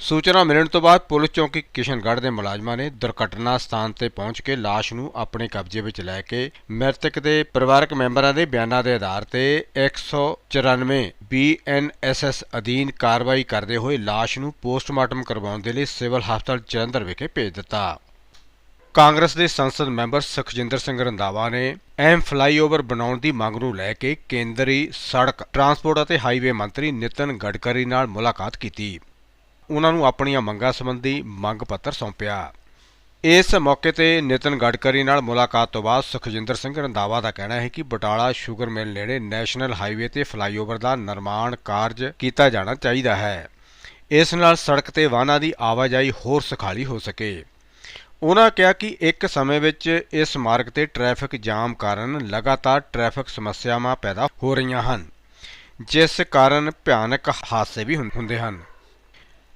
ਸੂਚਨਾ ਮਿਲਣ ਤੋਂ ਬਾਅਦ ਪੁਲਿਸ ਚੌਕੀ ਕਿਸ਼ਨਗੜ੍ਹ ਦੇ ਮੁਲਾਜ਼ਮਾਂ ਨੇ ਦੁਰਘਟਨਾ ਸਥਾਨ ਤੇ ਪਹੁੰਚ ਕੇ ਲਾਸ਼ ਨੂੰ ਆਪਣੇ ਕਬਜ਼ੇ ਵਿੱਚ ਲੈ ਕੇ ਮ੍ਰਿਤਕ ਦੇ ਪਰਿਵਾਰਕ ਮੈਂਬਰਾਂ ਦੇ ਬਿਆਨਾਂ ਦੇ ਆਧਾਰ ਤੇ 194 ਬੀਐਨਐਸਐਸ ਅਧੀਨ ਕਾਰਵਾਈ ਕਰਦੇ ਹੋਏ ਲਾਸ਼ ਨੂੰ ਪੋਸਟਮਾਰਟਮ ਕਰਵਾਉਣ ਦੇ ਲਈ ਸਿਵਲ ਹਸਪਤਾਲ ਜਲੰਧਰ ਵਿਖੇ ਭੇਜ ਦਿੱਤਾ। ਕਾਂਗਰਸ ਦੇ ਸੰਸਦ ਮੈਂਬਰ ਸੁਖਜਿੰਦਰ ਸਿੰਘ ਰੰਧਾਵਾ ਨੇ ਅਹਿਮ ਫਲਾਈਓਵਰ ਬਣਾਉਣ ਦੀ ਮੰਗ ਨੂੰ ਲੈ ਕੇ ਕੇਂਦਰੀ ਸੜਕ, ਟਰਾਂਸਪੋਰਟ ਅਤੇ ਹਾਈਵੇ ਮੰਤਰੀ ਨਿਤਨ ਗਡਕਰੀ ਨਾਲ ਮੁਲਾਕਾਤ ਕੀਤੀ। ਉਹਨਾਂ ਨੂੰ ਆਪਣੀਆਂ ਮੰਗਾਂ ਸੰਬੰਧੀ ਮੰਗ ਪੱਤਰ ਸੌਂਪਿਆ। ਇਸ ਮੌਕੇ ਤੇ ਨਿਤਨ ਗਡਕਰੀ ਨਾਲ ਮੁਲਾਕਾਤ ਤੋਂ ਬਾਅਦ ਸੁਖਜਿੰਦਰ ਸਿੰਘ ਰੰਧਾਵਾ ਦਾ ਕਹਿਣਾ ਹੈ ਕਿ ਬਟਾਲਾ ਸ਼ੂਗਰ ਮਿਲ ਨੇੜੇ ਨੈਸ਼ਨਲ ਹਾਈਵੇ ਤੇ ਫਲਾਈਓਵਰ ਦਾ ਨਿਰਮਾਣ ਕਾਰਜ ਕੀਤਾ ਜਾਣਾ ਚਾਹੀਦਾ ਹੈ। ਇਸ ਨਾਲ ਸੜਕ ਤੇ ਵਾਹਨਾਂ ਦੀ ਆਵਾਜਾਈ ਹੋਰ ਸੁਖਾਲੀ ਹੋ ਸਕੇ। ਉਹਨਾਂ ਕਿਹਾ ਕਿ ਇੱਕ ਸਮੇਂ ਵਿੱਚ ਇਸ ਮਾਰਗ ਤੇ ਟ੍ਰੈਫਿਕ ਜਾਮ ਕਾਰਨ ਲਗਾਤਾਰ ਟ੍ਰੈਫਿਕ ਸਮੱਸਿਆਵਾਂ ਪੈਦਾ ਹੋ ਰਹੀਆਂ ਹਨ, ਜਿਸ ਕਾਰਨ ਭਿਆਨਕ ਹਾਦਸੇ ਵੀ ਹੁੰ- ਹੁੰਦੇ ਹਨ।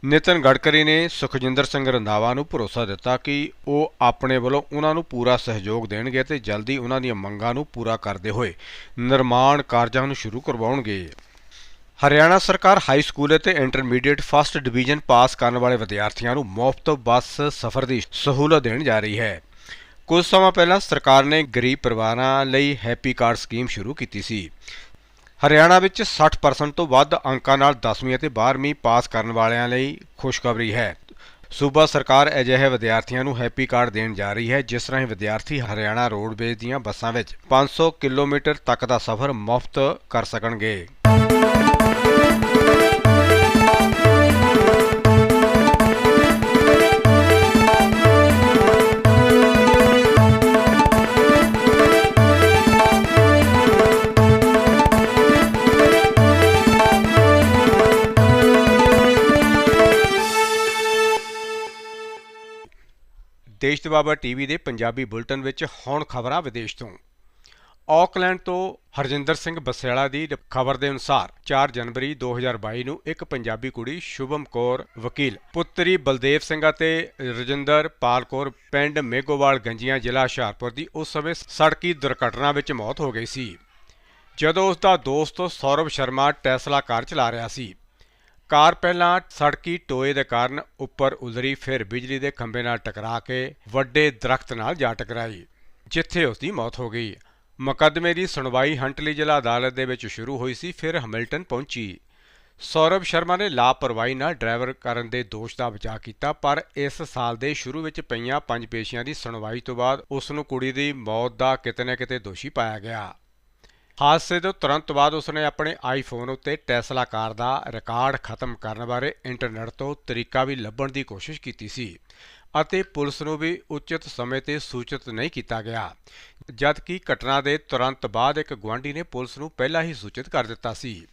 ਨਿਤਨ ਗਡਕਰੀ ਨੇ ਸੁਖਜਿੰਦਰ ਸਿੰਘ ਰੰਧਾਵਾ ਨੂੰ ਭਰੋਸਾ ਦਿੱਤਾ ਕਿ ਉਹ ਆਪਣੇ ਵੱਲੋਂ ਉਹਨਾਂ ਨੂੰ ਪੂਰਾ ਸਹਿਯੋਗ ਦੇਣਗੇ ਤੇ ਜਲਦੀ ਉਹਨਾਂ ਦੀਆਂ ਮੰਗਾਂ ਨੂੰ ਪੂਰਾ ਕਰਦੇ ਹੋਏ ਨਿਰਮਾਣ ਕਾਰਜਾਂ ਨੂੰ ਸ਼ੁਰੂ ਕਰਵਾਉਣਗੇ। ਹਰਿਆਣਾ ਸਰਕਾਰ ਹਾਈ ਸਕੂਲ ਅਤੇ ਇੰਟਰਮੀਡੀਏਟ ਫਸਟ ਡਿਵੀਜ਼ਨ ਪਾਸ ਕਰਨ ਵਾਲੇ ਵਿਦਿਆਰਥੀਆਂ ਨੂੰ ਮੁਫਤ ਬੱਸ ਸਫ਼ਰ ਦੀ ਸਹੂਲਤ ਦੇਣ ਜਾ ਰਹੀ ਹੈ। ਕੁਝ ਸਮਾਂ ਪਹਿਲਾਂ ਸਰਕਾਰ ਨੇ ਗਰੀਬ ਪਰਿਵਾਰਾਂ ਲਈ ਹੈਪੀ ਕਾਰਡ ਸਕੀਮ ਸ਼ੁਰੂ ਕੀਤੀ ਸੀ। ਹਰਿਆਣਾ ਵਿੱਚ 60% ਤੋਂ ਵੱਧ ਅੰਕਾਂ ਨਾਲ 10ਵੀਂ ਅਤੇ 12ਵੀਂ ਪਾਸ ਕਰਨ ਵਾਲਿਆਂ ਲਈ ਖੁਸ਼ਖਬਰੀ ਹੈ। ਸੂਬਾ ਸਰਕਾਰ ਅਜਿਹੇ ਵਿਦਿਆਰਥੀਆਂ ਨੂੰ ਹੈਪੀ ਕਾਰਡ ਦੇਣ ਜਾ ਰਹੀ ਹੈ, ਜਿਸ ਰਾਹੀਂ ਵਿਦਿਆਰਥੀ ਹਰਿਆਣਾ ਰੋਡਵੇਜ਼ ਦੀਆਂ ਬੱਸਾਂ ਵਿੱਚ 500 ਕਿਲੋਮੀਟਰ ਤੱਕ ਦਾ ਸਫ਼ਰ ਮੁਫਤ ਕਰ ਸਕਣਗੇ। ਬਾਬਾ ਦਬਾਬਾ ਟੀਵੀ ਦੇ ਪੰਜਾਬੀ ਬੁਲਟਨ ਵਿੱਚ ਹੁਣ ਖਬਰਾਂ ਵਿਦੇਸ਼ ਤੋਂ। ਆਕਲੈਂਡ ਤੋਂ ਹਰਜਿੰਦਰ ਸਿੰਘ ਬਸਿਆਲਾ ਦੀ ਖਬਰ ਦੇ ਅਨੁਸਾਰ 4 ਜਨਵਰੀ 2022 ਨੂੰ ਇੱਕ ਪੰਜਾਬੀ ਕੁੜੀ ਸ਼ੁਭਮ ਕੌਰ ਵਕੀਲ, ਪੁੱਤਰੀ ਬਲਦੇਵ ਸਿੰਘ ਅਤੇ ਰਜਿੰਦਰ ਪਾਲ ਕੌਰ ਪਿੰਡ ਮੇਗੋਵਾਲ ਗੰਜੀਆਂ ਜ਼ਿਲ੍ਹਾ ਹੁਸ਼ਿਆਰਪੁਰ ਦੀ ਉਸ ਸਮੇਂ ਸੜਕੀ ਦੁਰਘਟਨਾ ਵਿੱਚ ਮੌਤ ਹੋ ਗਈ ਸੀ। ਜਦੋਂ ਉਸ ਦਾ ਦੋਸਤ ਸੌਰਵ ਸ਼ਰਮਾ ਟੈਸਲਾ ਕਾਰ ਚਲਾ ਰਿਹਾ ਸੀ ਕਾਰ ਪਹਿਲਾਂ ਸੜਕੀ ਟੋਏ ਦੇ ਕਾਰਨ ਉੱਪਰ ਉਲਰੀ ਫਿਰ ਬਿਜਲੀ ਦੇ ਖੰਭੇ ਨਾਲ ਟਕਰਾ ਕੇ ਵੱਡੇ ਦਰਖਤ ਨਾਲ ਜਾ ਟਕਰਾਈ, ਜਿੱਥੇ ਉਸ ਦੀ ਮੌਤ ਹੋ ਗਈ। ਮੁਕੱਦਮੇ ਦੀ ਸੁਣਵਾਈ ਹੰਟਲੀ ਜ਼ਿਲ੍ਹਾ ਅਦਾਲਤ ਦੇ ਵਿੱਚ ਸ਼ੁਰੂ ਹੋਈ ਸੀ, ਫਿਰ ਹੈਮਿਲਟਨ ਪਹੁੰਚੀ। ਸੌਰਵ ਸ਼ਰਮਾ ਨੇ ਲਾਪਰਵਾਹੀ ਨਾਲ ਡਰਾਈਵਰ ਕਰਨ ਦੇ ਦੋਸ਼ ਦਾ ਬਚਾਅ ਕੀਤਾ, ਪਰ ਇਸ ਸਾਲ ਦੇ ਸ਼ੁਰੂ ਵਿੱਚ ਪਈਆਂ ਪੰਜ ਪੇਸ਼ੀਆਂ ਦੀ ਸੁਣਵਾਈ ਤੋਂ ਬਾਅਦ ਉਸ ਨੂੰ ਕੁੜੀ ਦੀ ਮੌਤ ਦਾ ਕਿਤੇ ਨਾ ਕਿਤੇ ਦੋਸ਼ੀ ਪਾਇਆ ਗਿਆ। ਹਾਦਸੇ ਤੋਂ ਤੁਰੰਤ ਬਾਅਦ ਉਸਨੇ ਆਪਣੇ ਆਈਫੋਨ ਉੱਤੇ ਟੈਸਲਾ ਕਾਰ ਦਾ ਰਿਕਾਰਡ ਖਤਮ ਕਰਨ ਬਾਰੇ ਇੰਟਰਨੈਟ ਤੋਂ ਤਰੀਕਾ ਵੀ ਲੱਭਣ ਦੀ ਕੋਸ਼ਿਸ਼ ਕੀਤੀ ਸੀ ਅਤੇ ਪੁਲਿਸ ਨੂੰ ਵੀ ਉਚਿਤ ਸਮੇਂ ਤੇ ਸੂਚਿਤ ਨਹੀਂ ਕੀਤਾ ਗਿਆ। ਜਦਕਿ ਘਟਨਾ ਦੇ ਤੁਰੰਤ ਬਾਅਦ ਇੱਕ ਗੁਆਂਢੀ ਨੇ ਪੁਲਿਸ ਨੂੰ ਪਹਿਲਾਂ ਹੀ ਸੂਚਿਤ ਕਰ ਦਿੱਤਾ ਸੀ।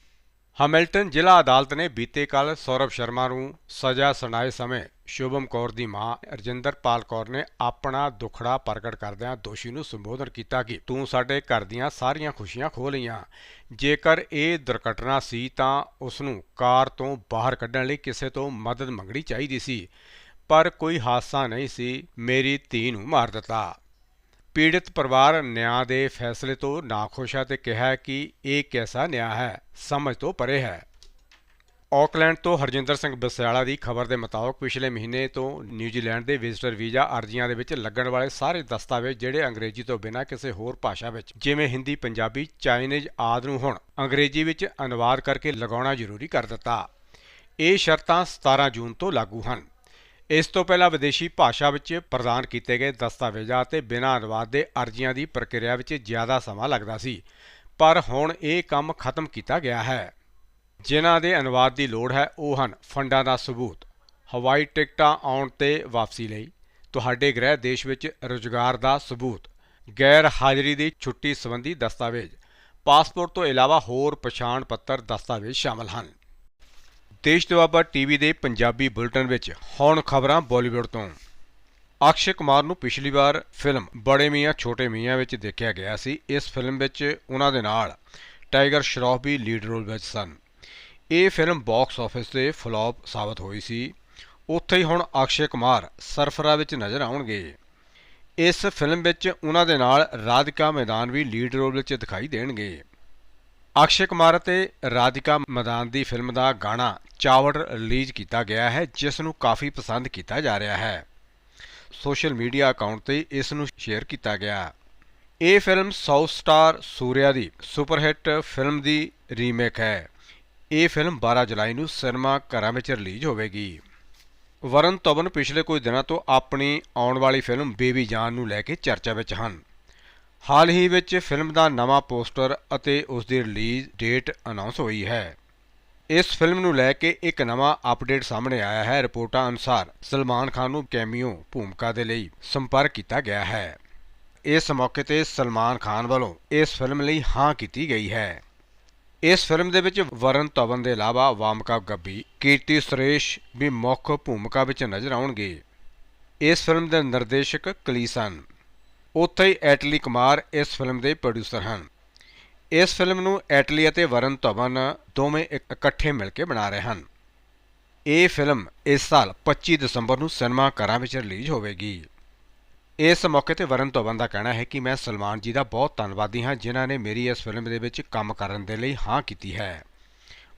ਹੈਮਿਲਟਨ ਜ਼ਿਲ੍ਹਾ ਅਦਾਲਤ ਨੇ ਬੀਤੇ ਕੱਲ ਸੌਰਵ ਸ਼ਰਮਾ ਨੂੰ ਸਜ਼ਾ ਸੁਣਾਏ ਸਮੇਂ ਸ਼ੁਭਮ ਕੌਰ ਦੀ ਮਾਂ ਰਜਿੰਦਰ ਪਾਲ ਕੌਰ ਨੇ ਆਪਣਾ ਦੁਖੜਾ ਪ੍ਰਗਟ ਕਰਦਿਆਂ ਦੋਸ਼ੀ ਨੂੰ ਸੰਬੋਧਨ ਕੀਤਾ ਕਿ ਤੂੰ ਸਾਡੇ ਘਰ ਦੀਆਂ ਸਾਰੀਆਂ ਖੁਸ਼ੀਆਂ ਖੋਹ ਲਈਆਂ। ਜੇਕਰ ਇਹ ਦੁਰਘਟਨਾ ਸੀ ਤਾਂ ਉਸ ਨੂੰ ਕਾਰ ਤੋਂ ਬਾਹਰ ਕੱਢਣ ਲਈ ਕਿਸੇ ਤੋਂ ਮਦਦ ਮੰਗਣੀ ਚਾਹੀਦੀ ਸੀ, ਪਰ ਕੋਈ ਹਾਦਸਾ ਨਹੀਂ ਸੀ। ਮੇਰੀ ਧੀ ਨੂੰ ਮਾਰ ਦਿੱਤਾ। ਪੀੜਤ ਪਰਿਵਾਰ ਨਿਆਂ ਦੇ ਫੈਸਲੇ ਤੋਂ ਨਾਖੁਸ਼ ਹੈ ਤੇ ਕਿਹਾ ਕਿ ਇਹ ਕਿਹਦਾ ਨਿਆਂ ਹੈ, ਸਮਝ ਤੋਂ ਪਰੇ ਹੈ। ਆਕਲੈਂਡ ਤੋਂ ਹਰਜਿੰਦਰ ਸਿੰਘ ਬਸਿਆਲਾ ਦੀ ਖਬਰ ਦੇ ਮੁਤਾਬਕ ਪਿਛਲੇ ਮਹੀਨੇ ਤੋਂ ਨਿਊਜ਼ੀਲੈਂਡ ਦੇ ਵਿਜ਼ਟਰ ਵੀਜ਼ਾ ਅਰਜ਼ੀਆਂ ਦੇ ਵਿੱਚ ਲੱਗਣ ਵਾਲੇ ਸਾਰੇ ਦਸਤਾਵੇਜ਼ ਜਿਹੜੇ ਅੰਗਰੇਜ਼ੀ ਤੋਂ ਬਿਨਾਂ ਕਿਸੇ ਹੋਰ ਭਾਸ਼ਾ ਵਿੱਚ, ਜਿਵੇਂ ਹਿੰਦੀ, ਪੰਜਾਬੀ, ਚਾਈਨੀਜ਼ ਆਦਿ ਨੂੰ ਹੁਣ ਅੰਗਰੇਜ਼ੀ ਵਿੱਚ ਅਨੁਵਾਦ ਕਰਕੇ ਲਗਾਉਣਾ ਜ਼ਰੂਰੀ ਕਰ ਦਿੱਤਾ। ਇਹ ਸ਼ਰਤਾਂ 17 ਜੂਨ ਤੋਂ ਲਾਗੂ ਹਨ। ਇਸ ਤੋਂ ਪਹਿਲਾਂ ਵਿਦੇਸ਼ੀ ਭਾਸ਼ਾ ਵਿੱਚ ਪ੍ਰਦਾਨ ਕੀਤੇ ਗਏ ਦਸਤਾਵੇਜ਼ਾਂ ਅਤੇ ਬਿਨਾਂ ਅਨੁਵਾਦ ਦੇ ਅਰਜ਼ੀਆਂ ਦੀ ਪ੍ਰਕਿਰਿਆ ਵਿੱਚ ਜ਼ਿਆਦਾ ਸਮਾਂ ਲੱਗਦਾ ਸੀ। ਪਰ ਹੁਣ ਇਹ ਕੰਮ ਖਤਮ ਕੀਤਾ ਗਿਆ ਹੈ। ਜਿਨ੍ਹਾਂ ਦੇ ਅਨੁਵਾਦ ਦੀ ਲੋੜ ਹੈ, ਉਹ ਹਨ ਫੰਡਾਂ ਦਾ ਸਬੂਤ, ਹਵਾਈ ਟਿਕਟਾਂ ਆਉਣ ਤੇ ਵਾਪਸੀ ਲਈ, ਤੁਹਾਡੇ ਗ੍ਰਹਿ ਦੇਸ਼ ਵਿੱਚ ਰੁਜ਼ਗਾਰ ਦਾ ਸਬੂਤ, ਗੈਰ ਹਾਜ਼ਰੀ ਦੀ ਛੁੱਟੀ ਸੰਬੰਧੀ ਦਸਤਾਵੇਜ਼, ਪਾਸਪੋਰਟ ਤੋਂ ਇਲਾਵਾ ਹੋਰ ਪਛਾਣ ਪੱਤਰ ਦਸਤਾਵੇਜ਼ ਸ਼ਾਮਲ ਹਨ। ਦੇਸ਼ ਦੁਆਬਾ ਟੀਵੀ ਦੇ ਪੰਜਾਬੀ ਬੁਲਟਨ ਵਿੱਚ ਹੁਣ ਖਬਰਾਂ ਬਾਲੀਵੁੱਡ ਤੋਂ। ਅਕਸ਼ੇ ਕੁਮਾਰ ਨੂੰ ਪਿਛਲੀ ਵਾਰ ਫਿਲਮ ਬੜੇ ਮੀਆਂ, ਛੋਟੇ ਮੀਆਂ ਵਿੱਚ ਦੇਖਿਆ ਗਿਆ ਸੀ। ਇਸ ਫਿਲਮ ਵਿੱਚ ਉਹਨਾਂ ਦੇ ਨਾਲ ਟਾਈਗਰ ਸ਼ਰਾਫ ਵੀ ਲੀਡ ਰੋਲ ਵਿੱਚ ਸਨ। ਇਹ ਫਿਲਮ ਬਾਕਸ ਆਫਿਸ ਤੇ ਫਲॉप ਸਾਬਤ ਹੋਈ ਸੀ। ਉੱਥੇ ਹੀ ਹੁਣ ਅਕਸ਼ੇ ਕੁਮਾਰ ਸਰਫਰਾ ਵਿੱਚ ਨਜ਼ਰ ਆਉਣਗੇ। ਇਸ ਫਿਲਮ ਵਿੱਚ ਉਹਨਾਂ ਦੇ ਨਾਲ ਰਾਧਿਕਾ ਮੈਦਾਨ ਵੀ ਲੀਡ ਰੋਲ ਵਿੱਚ ਦਿਖਾਈ ਦੇਣਗੇ। ਅਕਸ਼ੇ ਕੁਮਾਰ ਅਤੇ ਰਾਧਿਕਾ ਮੈਦਾਨ ਦੀ ਫਿਲਮ ਦਾ ਗਾਣਾ ਚਾਵੜ ਰਿਲੀਜ਼ ਕੀਤਾ ਗਿਆ ਹੈ, ਜਿਸ ਨੂੰ ਕਾਫੀ ਪਸੰਦ ਕੀਤਾ ਜਾ ਰਿਹਾ ਹੈ। ਸੋਸ਼ਲ ਮੀਡੀਆ ਅਕਾਊਂਟ ਤੇ ਇਸ ਨੂੰ ਸ਼ੇਅਰ ਕੀਤਾ ਗਿਆ। ਇਹ ਫਿਲਮ ਸਾਊਥ ਸਟਾਰ ਸੂਰਿਆ ਦੀ ਸੁਪਰਹਿੱਟ ਫਿਲਮ ਦੀ ਰੀਮੇਕ ਹੈ। ਇਹ ਫਿਲਮ 12 ਜੁਲਾਈ ਨੂੰ ਸਿਨੇਮਾ ਘਰਾਂ ਵਿੱਚ ਰਿਲੀਜ਼ ਹੋਵੇਗੀ। ਵਰਨ ਤਵਨ ਪਿਛਲੇ ਕੁਝ ਦਿਨਾਂ ਤੋਂ ਆਪਣੀ ਆਉਣ ਵਾਲੀ ਫਿਲਮ ਬੇਬੀ ਜਾਨ ਨੂੰ ਲੈ ਕੇ ਚਰਚਾ ਵਿੱਚ ਹਨ। ਹਾਲ ਹੀ ਵਿੱਚ ਫਿਲਮ ਦਾ ਨਵਾਂ ਪੋਸਟਰ ਅਤੇ ਉਸ ਦੀ ਰਿਲੀਜ਼ ਡੇਟ ਅਨਾਉਂਸ ਹੋਈ ਹੈ। ਇਸ ਫਿਲਮ ਨੂੰ ਲੈ ਕੇ ਇੱਕ ਨਵਾਂ ਅਪਡੇਟ ਸਾਹਮਣੇ ਆਇਆ ਹੈ। ਰਿਪੋਰਟਾਂ ਅਨੁਸਾਰ ਸਲਮਾਨ ਖਾਨ ਨੂੰ ਕੈਮੀਓ ਭੂਮਿਕਾ ਦੇ ਲਈ ਸੰਪਰਕ ਕੀਤਾ ਗਿਆ ਹੈ। ਇਸ ਮੌਕੇ ਤੇ ਸਲਮਾਨ ਖਾਨ ਵੱਲੋਂ ਇਸ ਫਿਲਮ ਲਈ ਹਾਂ ਕੀਤੀ ਗਈ ਹੈ। ਇਸ ਫਿਲਮ ਦੇ ਵਿੱਚ ਵਰਨ ਧਵਨ ਦੇ ਇਲਾਵਾ ਵਾਮਕਾ ਗੱਬੀ ਕੀਰਤੀ ਸੁਰੇਸ਼ ਵੀ ਮੁੱਖ ਭੂਮਿਕਾ ਵਿੱਚ ਨਜ਼ਰ ਆਉਣਗੇ। ਇਸ ਫਿਲਮ ਦੇ ਨਿਰਦੇਸ਼ਕ ਕਲੀਸਨ ਉੱਥੇ ਹੀ ਐਟਲੀ ਕੁਮਾਰ ਇਸ ਫਿਲਮ ਦੇ ਪ੍ਰੋਡਿਊਸਰ ਹਨ। ਇਸ ਫਿਲਮ ਨੂੰ ਐਟਲੀ ਅਤੇ ਵਰਨ ਧਵਨ ਦੋਵੇਂ ਇਕੱਠੇ ਮਿਲ ਕੇ ਬਣਾ ਰਹੇ ਹਨ। ਇਹ ਫਿਲਮ ਇਸ ਸਾਲ 25 ਦਸੰਬਰ ਨੂੰ ਸਿਨੇਮਾ ਘਰਾਂ ਵਿੱਚ ਰਿਲੀਜ਼ ਹੋਵੇਗੀ। ਇਸ ਮੌਕੇ ਤੇ ਵਰਨ ਧਵਨ ਦਾ ਕਹਿਣਾ ਹੈ ਕਿ ਮੈਂ ਸਲਮਾਨ ਜੀ ਦਾ ਬਹੁਤ ਧੰਨਵਾਦੀ ਹਾਂ, ਜਿਨ੍ਹਾਂ ਨੇ ਮੇਰੀ ਇਸ ਫਿਲਮ ਦੇ ਵਿੱਚ ਕੰਮ ਕਰਨ ਦੇ ਲਈ ਹਾਂ ਕੀਤੀ ਹੈ।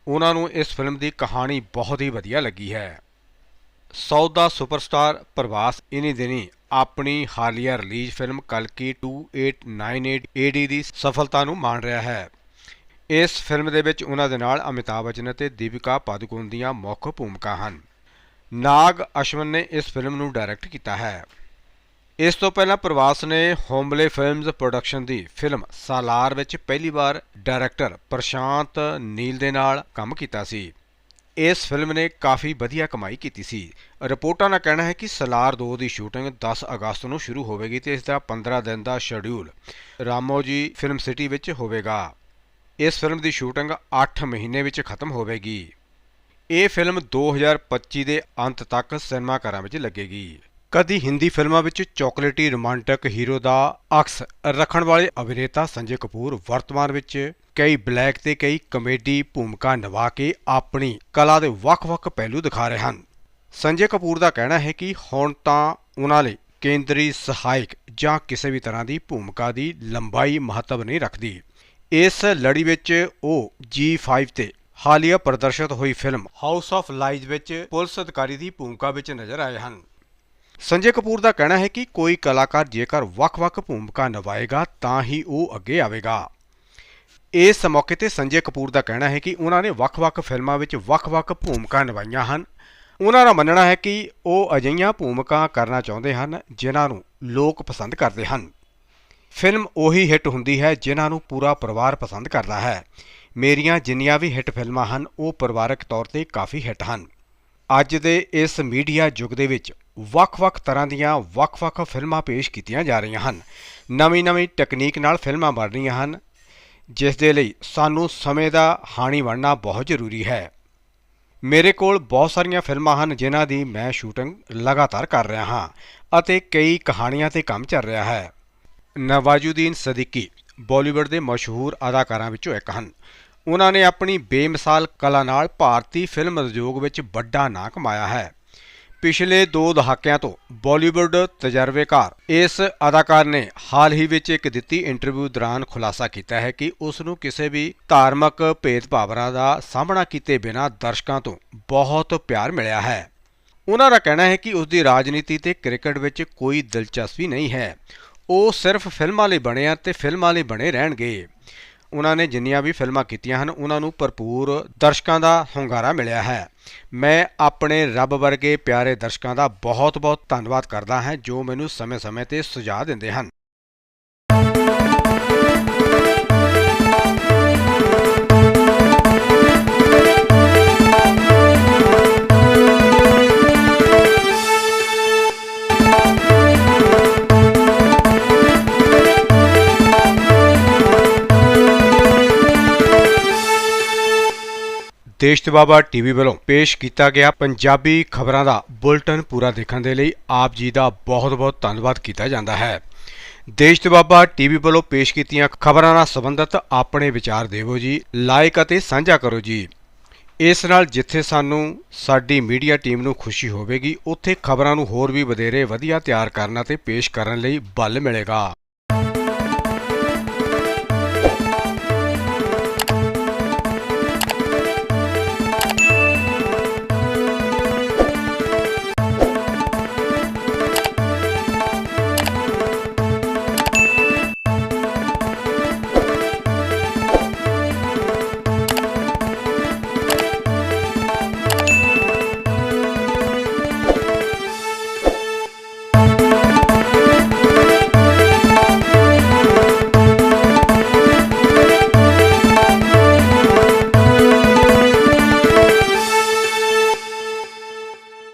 ਉਹਨਾਂ ਨੂੰ ਇਸ ਫਿਲਮ ਦੀ ਕਹਾਣੀ ਬਹੁਤ ਹੀ ਵਧੀਆ ਲੱਗੀ ਹੈ। ਸਾਊਥ ਦਾ ਸੁਪਰਸਟਾਰ ਪ੍ਰਭਾਸ ਇਨੀ ਦਿਨੀ ਆਪਣੀ ਹਾਲੀਆ ਰਿਲੀਜ਼ ਫਿਲਮ ਕਲਕੀ 2898 AD ਦੀ ਸਫਲਤਾ ਨੂੰ ਮਾਣ ਰਿਹਾ ਹੈ। ਇਸ ਫਿਲਮ ਦੇ ਵਿੱਚ ਉਹਨਾਂ ਦੇ ਨਾਲ ਅਮਿਤਾਭ ਬੱਚਨ ਅਤੇ ਦੀਪਿਕਾ ਪਾਦੂਕੋਣ ਦੀਆਂ ਮੁੱਖ ਭੂਮਿਕਾ ਹਨ। ਨਾਗ ਅਸ਼ਵਨ ਨੇ ਇਸ ਫਿਲਮ ਨੂੰ ਡਾਇਰੈਕਟ ਕੀਤਾ ਹੈ। ਇਸ ਤੋਂ ਪਹਿਲਾਂ ਪ੍ਰਵਾਸ ਨੇ ਹੋਮਲੇ ਫਿਲਮਜ਼ ਪ੍ਰੋਡਕਸ਼ਨ ਦੀ ਫਿਲਮ ਸਾਲਾਰ ਵਿੱਚ ਪਹਿਲੀ ਵਾਰ ਡਾਇਰੈਕਟਰ ਪ੍ਰਸ਼ਾਂਤ ਨੀਲ ਦੇ ਨਾਲ ਕੰਮ ਕੀਤਾ ਸੀ। ਇਸ ਫਿਲਮ ਨੇ ਕਾਫੀ ਵਧੀਆ ਕਮਾਈ ਕੀਤੀ ਸੀ। ਰਿਪੋਰਟਾਂ ਦਾ ਕਹਿਣਾ ਹੈ ਕਿ ਸਲਾਰ 2 ਦੀ ਸ਼ੂਟਿੰਗ 10 ਅਗਸਤ ਨੂੰ ਸ਼ੁਰੂ ਹੋਵੇਗੀ ਤੇ ਇਸ ਦਾ 15 ਦਿਨ ਦਾ ਸ਼ੈਡਿਊਲ ਰਾਮੋਜੀ ਫਿਲਮ ਸਿਟੀ ਵਿੱਚ ਹੋਵੇਗਾ। ਇਸ ਫਿਲਮ ਦੀ ਸ਼ੂਟਿੰਗ 8 ਮਹੀਨੇ ਵਿੱਚ ਖਤਮ ਹੋਵੇਗੀ। ਇਹ ਫਿਲਮ 2025 ਦੇ ਅੰਤ ਤੱਕ ਸਿਨੇਮਾ ਘਰਾਂ ਵਿੱਚ ਲੱਗੇਗੀ। ਕਦੀ ਹਿੰਦੀ ਫਿਲਮਾਂ ਵਿੱਚ ਚੌਕਲੇਟੀ ਰੋਮਾਂਟਿਕ ਹੀਰੋ ਦਾ ਅਕਸ ਰੱਖਣ ਵਾਲੇ ਅਭਿਨੇਤਾ ਸੰਜੇ ਕਪੂਰ ਵਰਤਮਾਨ ਵਿੱਚ ਕਈ ਬਲੈਕ ਤੇ ਕਈ ਕਮੇਡੀ ਭੂਮਿਕਾ ਨਿਭਾ ਕੇ ਆਪਣੀ ਕਲਾ ਦੇ ਵੱਖ-ਵੱਖ ਪਹਿਲੂ ਦਿਖਾ ਰਹੇ ਹਨ। ਸੰਜੇ ਕਪੂਰ ਦਾ ਕਹਿਣਾ ਹੈ ਕਿ ਹੁਣ ਤਾਂ ਉਹਨਾਂ ਲਈ ਕੇਂਦਰੀ ਸਹਾਇਕ ਜਾਂ ਕਿਸੇ ਵੀ ਤਰ੍ਹਾਂ ਦੀ ਭੂਮਿਕਾ ਦੀ ਲੰਬਾਈ ਮਹੱਤਵ ਨਹੀਂ ਰੱਖਦੀ। ਇਸ ਲੜੀ ਵਿੱਚ ਉਹ G5 ਤੇ ਹਾਲੀਆ ਪ੍ਰਦਰਸ਼ਿਤ ਹੋਈ ਫਿਲਮ ਹਾਊਸ ਆਫ ਲਾਈਜ਼ ਵਿੱਚ ਪੁਲਿਸ ਅਧਿਕਾਰੀ ਦੀ ਭੂਮਿਕਾ ਵਿੱਚ ਨਜ਼ਰ ਆਏ ਹਨ। ਸੰਜੇ ਕਪੂਰ ਦਾ ਕਹਿਣਾ ਹੈ ਕਿ ਕੋਈ ਕਲਾਕਾਰ ਜੇਕਰ ਵੱਖ-ਵੱਖ ਭੂਮਿਕਾ ਨਿਭਾਏਗਾ, ਤਾਂ ਹੀ ਉਹ ਅੱਗੇ ਆਵੇਗਾ। ਇਸ ਮੌਕੇ ਤੇ ਸੰਜੇ ਕਪੂਰ ਦਾ ਕਹਿਣਾ ਹੈ ਕਿ ਉਹਨਾਂ ਨੇ ਵੱਖ-ਵੱਖ ਫਿਲਮਾਂ ਵਿੱਚ ਵੱਖ-ਵੱਖ ਭੂਮਿਕਾ ਨਿਭਾਈਆਂ ਹਨ। ਉਹਨਾਂ ਦਾ ਮੰਨਣਾ ਹੈ ਕਿ ਉਹ ਅਜਿਹੀਆਂ ਭੂਮਿਕਾ ਕਰਨਾ ਚਾਹੁੰਦੇ ਹਨ, ਜਿਨ੍ਹਾਂ ਨੂੰ ਲੋਕ ਪਸੰਦ ਕਰਦੇ ਹਨ। ਫਿਲਮ ਉਹੀ ਹਿੱਟ ਹੁੰਦੀ ਹੈ, ਜਿਨ੍ਹਾਂ ਨੂੰ ਪੂਰਾ ਪਰਿਵਾਰ ਪਸੰਦ ਕਰਦਾ ਹੈ। ਮੇਰੀਆਂ ਜਿੰਨੀਆਂ ਵੀ ਹਿੱਟ ਫਿਲਮਾਂ ਹਨ, ਉਹ ਪਰਿਵਾਰਕ ਤੌਰ ਤੇ ਕਾਫੀ ਹਿੱਟ ਹਨ। ਅੱਜ ਦੇ ਇਸ ਮੀਡੀਆ ਯੁੱਗ ਦੇ ਵਿੱਚ ਵੱਖ-ਵੱਖ ਤਰ੍ਹਾਂ ਦੀਆਂ ਵੱਖ-ਵੱਖ ਫਿਲਮਾਂ ਪੇਸ਼ ਕੀਤੀਆਂ ਜਾ ਰਹੀਆਂ ਹਨ। ਨਵੀਂ-ਨਵੀਂ ਟੈਕਨੀਕ ਨਾਲ ਫਿਲਮਾਂ ਬਣ ਰਹੀਆਂ ਹਨ, ਜਿਸ ਦੇ ਲਈ ਸਾਨੂੰ ਸਮੇਂ ਦਾ ਹਾਣੀ ਬਣਨਾ ਬਹੁਤ ਜ਼ਰੂਰੀ ਹੈ। ਮੇਰੇ ਕੋਲ ਬਹੁਤ ਸਾਰੀਆਂ ਫਿਲਮਾਂ ਹਨ ਜਿਨ੍ਹਾਂ ਦੀ ਮੈਂ ਸ਼ੂਟਿੰਗ ਲਗਾਤਾਰ ਕਰ ਰਿਹਾ ਹਾਂ ਅਤੇ ਕਈ ਕਹਾਣੀਆਂ ਤੇ ਕੰਮ ਚੱਲ ਰਿਹਾ ਹੈ। ਨਵਾਜੁਦੀਨ ਸਦੀਕੀ ਬਾਲੀਵੁੱਡ ਦੇ ਮਸ਼ਹੂਰ ਅਦਾਕਾਰਾਂ ਵਿੱਚੋਂ ਇੱਕ ਹਨ। ਉਹਨਾਂ ਨੇ ਆਪਣੀ ਬੇਮਿਸਾਲ ਕਲਾ ਨਾਲ ਭਾਰਤੀ ਫਿਲਮ ਉਦਯੋਗ ਵਿੱਚ ਵੱਡਾ ਨਾਂ ਕਮਾਇਆ ਹੈ। ਪਿਛਲੇ 2 ਦਹਾਕਿਆਂ ਤੋਂ ਬਾਲੀਵੁੱਡ ਤਜਰਬੇਕਾਰ ਇਸ ਅਦਾਕਾਰ ਨੇ ਹਾਲ ਹੀ ਵਿੱਚ ਇੱਕ ਦਿੱਤੀ ਇੰਟਰਵਿਊ ਦੌਰਾਨ ਖੁਲਾਸਾ ਕੀਤਾ ਹੈ ਕਿ ਉਸ ਨੂੰ ਕਿਸੇ ਵੀ ਧਾਰਮਿਕ ਭੇਦਭਾਵਨਾ ਦਾ ਸਾਹਮਣਾ ਕੀਤੇ ਬਿਨਾਂ ਦਰਸ਼ਕਾਂ ਤੋਂ ਬਹੁਤ ਪਿਆਰ ਮਿਲਿਆ ਹੈ। ਉਹਨਾਂ ਦਾ ਕਹਿਣਾ ਹੈ ਕਿ ਉਸ ਦੀ ਰਾਜਨੀਤੀ ਤੇ ਕ੍ਰਿਕਟ ਵਿੱਚ ਕੋਈ ਦਿਲਚਸਪੀ ਨਹੀਂ ਹੈ। ਉਹ ਸਿਰਫ ਫਿਲਮਾਂ ਲਈ ਬਣੇ ਆ ਤੇ ਫਿਲਮਾਂ ਲਈ ਬਣੇ ਰਹਿਣਗੇ। ਉਹਨਾਂ ਨੇ ਜਿੰਨੀਆਂ ਵੀ ਫਿਲਮਾਂ ਕੀਤੀਆਂ ਹਨ, ਉਹਨਾਂ ਨੂੰ ਭਰਪੂਰ ਦਰਸ਼ਕਾਂ ਦਾ ਹੁੰਗਾਰਾ ਮਿਲਿਆ ਹੈ। ਮੈਂ ਆਪਣੇ ਰੱਬ ਵਰਗੇ ਪਿਆਰੇ ਦਰਸ਼ਕਾਂ ਦਾ ਬਹੁਤ-ਬਹੁਤ ਧੰਨਵਾਦ ਕਰਦਾ ਹਾਂ ਜੋ ਮੈਨੂੰ ਸਮੇਂ-ਸਮੇਂ ਤੇ ਸੁਝਾਅ ਦਿੰਦੇ ਹਨ। ਦੇਸ਼ ਤੇ ਬਾਬਾ ਟੀਵੀ ਵੱਲੋਂ ਪੇਸ਼ ਕੀਤਾ ਗਿਆ ਪੰਜਾਬੀ ਖਬਰਾਂ ਦਾ ਬੁਲਟਨ ਪੂਰਾ ਦੇਖਣ ਦੇ ਲਈ ਆਪ ਜੀ ਦਾ ਬਹੁਤ-ਬਹੁਤ ਧੰਨਵਾਦ ਕੀਤਾ ਜਾਂਦਾ ਹੈ। ਦੇਸ਼ ਤੇ ਬਾਬਾ ਟੀਵੀ ਵੱਲੋਂ ਪੇਸ਼ ਕੀਤੀਆਂ ਖਬਰਾਂ ਨਾਲ ਸੰਬੰਧਿਤ ਆਪਣੇ ਵਿਚਾਰ ਦੇਵੋ ਜੀ, ਲਾਇਕ ਅਤੇ ਸਾਂਝਾ ਕਰੋ ਜੀ। ਇਸ ਨਾਲ ਜਿੱਥੇ ਸਾਨੂੰ ਸਾਡੀ ਮੀਡੀਆ ਟੀਮ ਨੂੰ ਖੁਸ਼ੀ ਹੋਵੇਗੀ, ਉੱਥੇ ਖਬਰਾਂ ਨੂੰ ਹੋਰ ਵੀ ਵਧੇਰੇ ਵਧੀਆ ਤਿਆਰ ਕਰਨ ਅਤੇ ਪੇਸ਼ ਕਰਨ ਲਈ ਬਲ ਮਿਲੇਗਾ।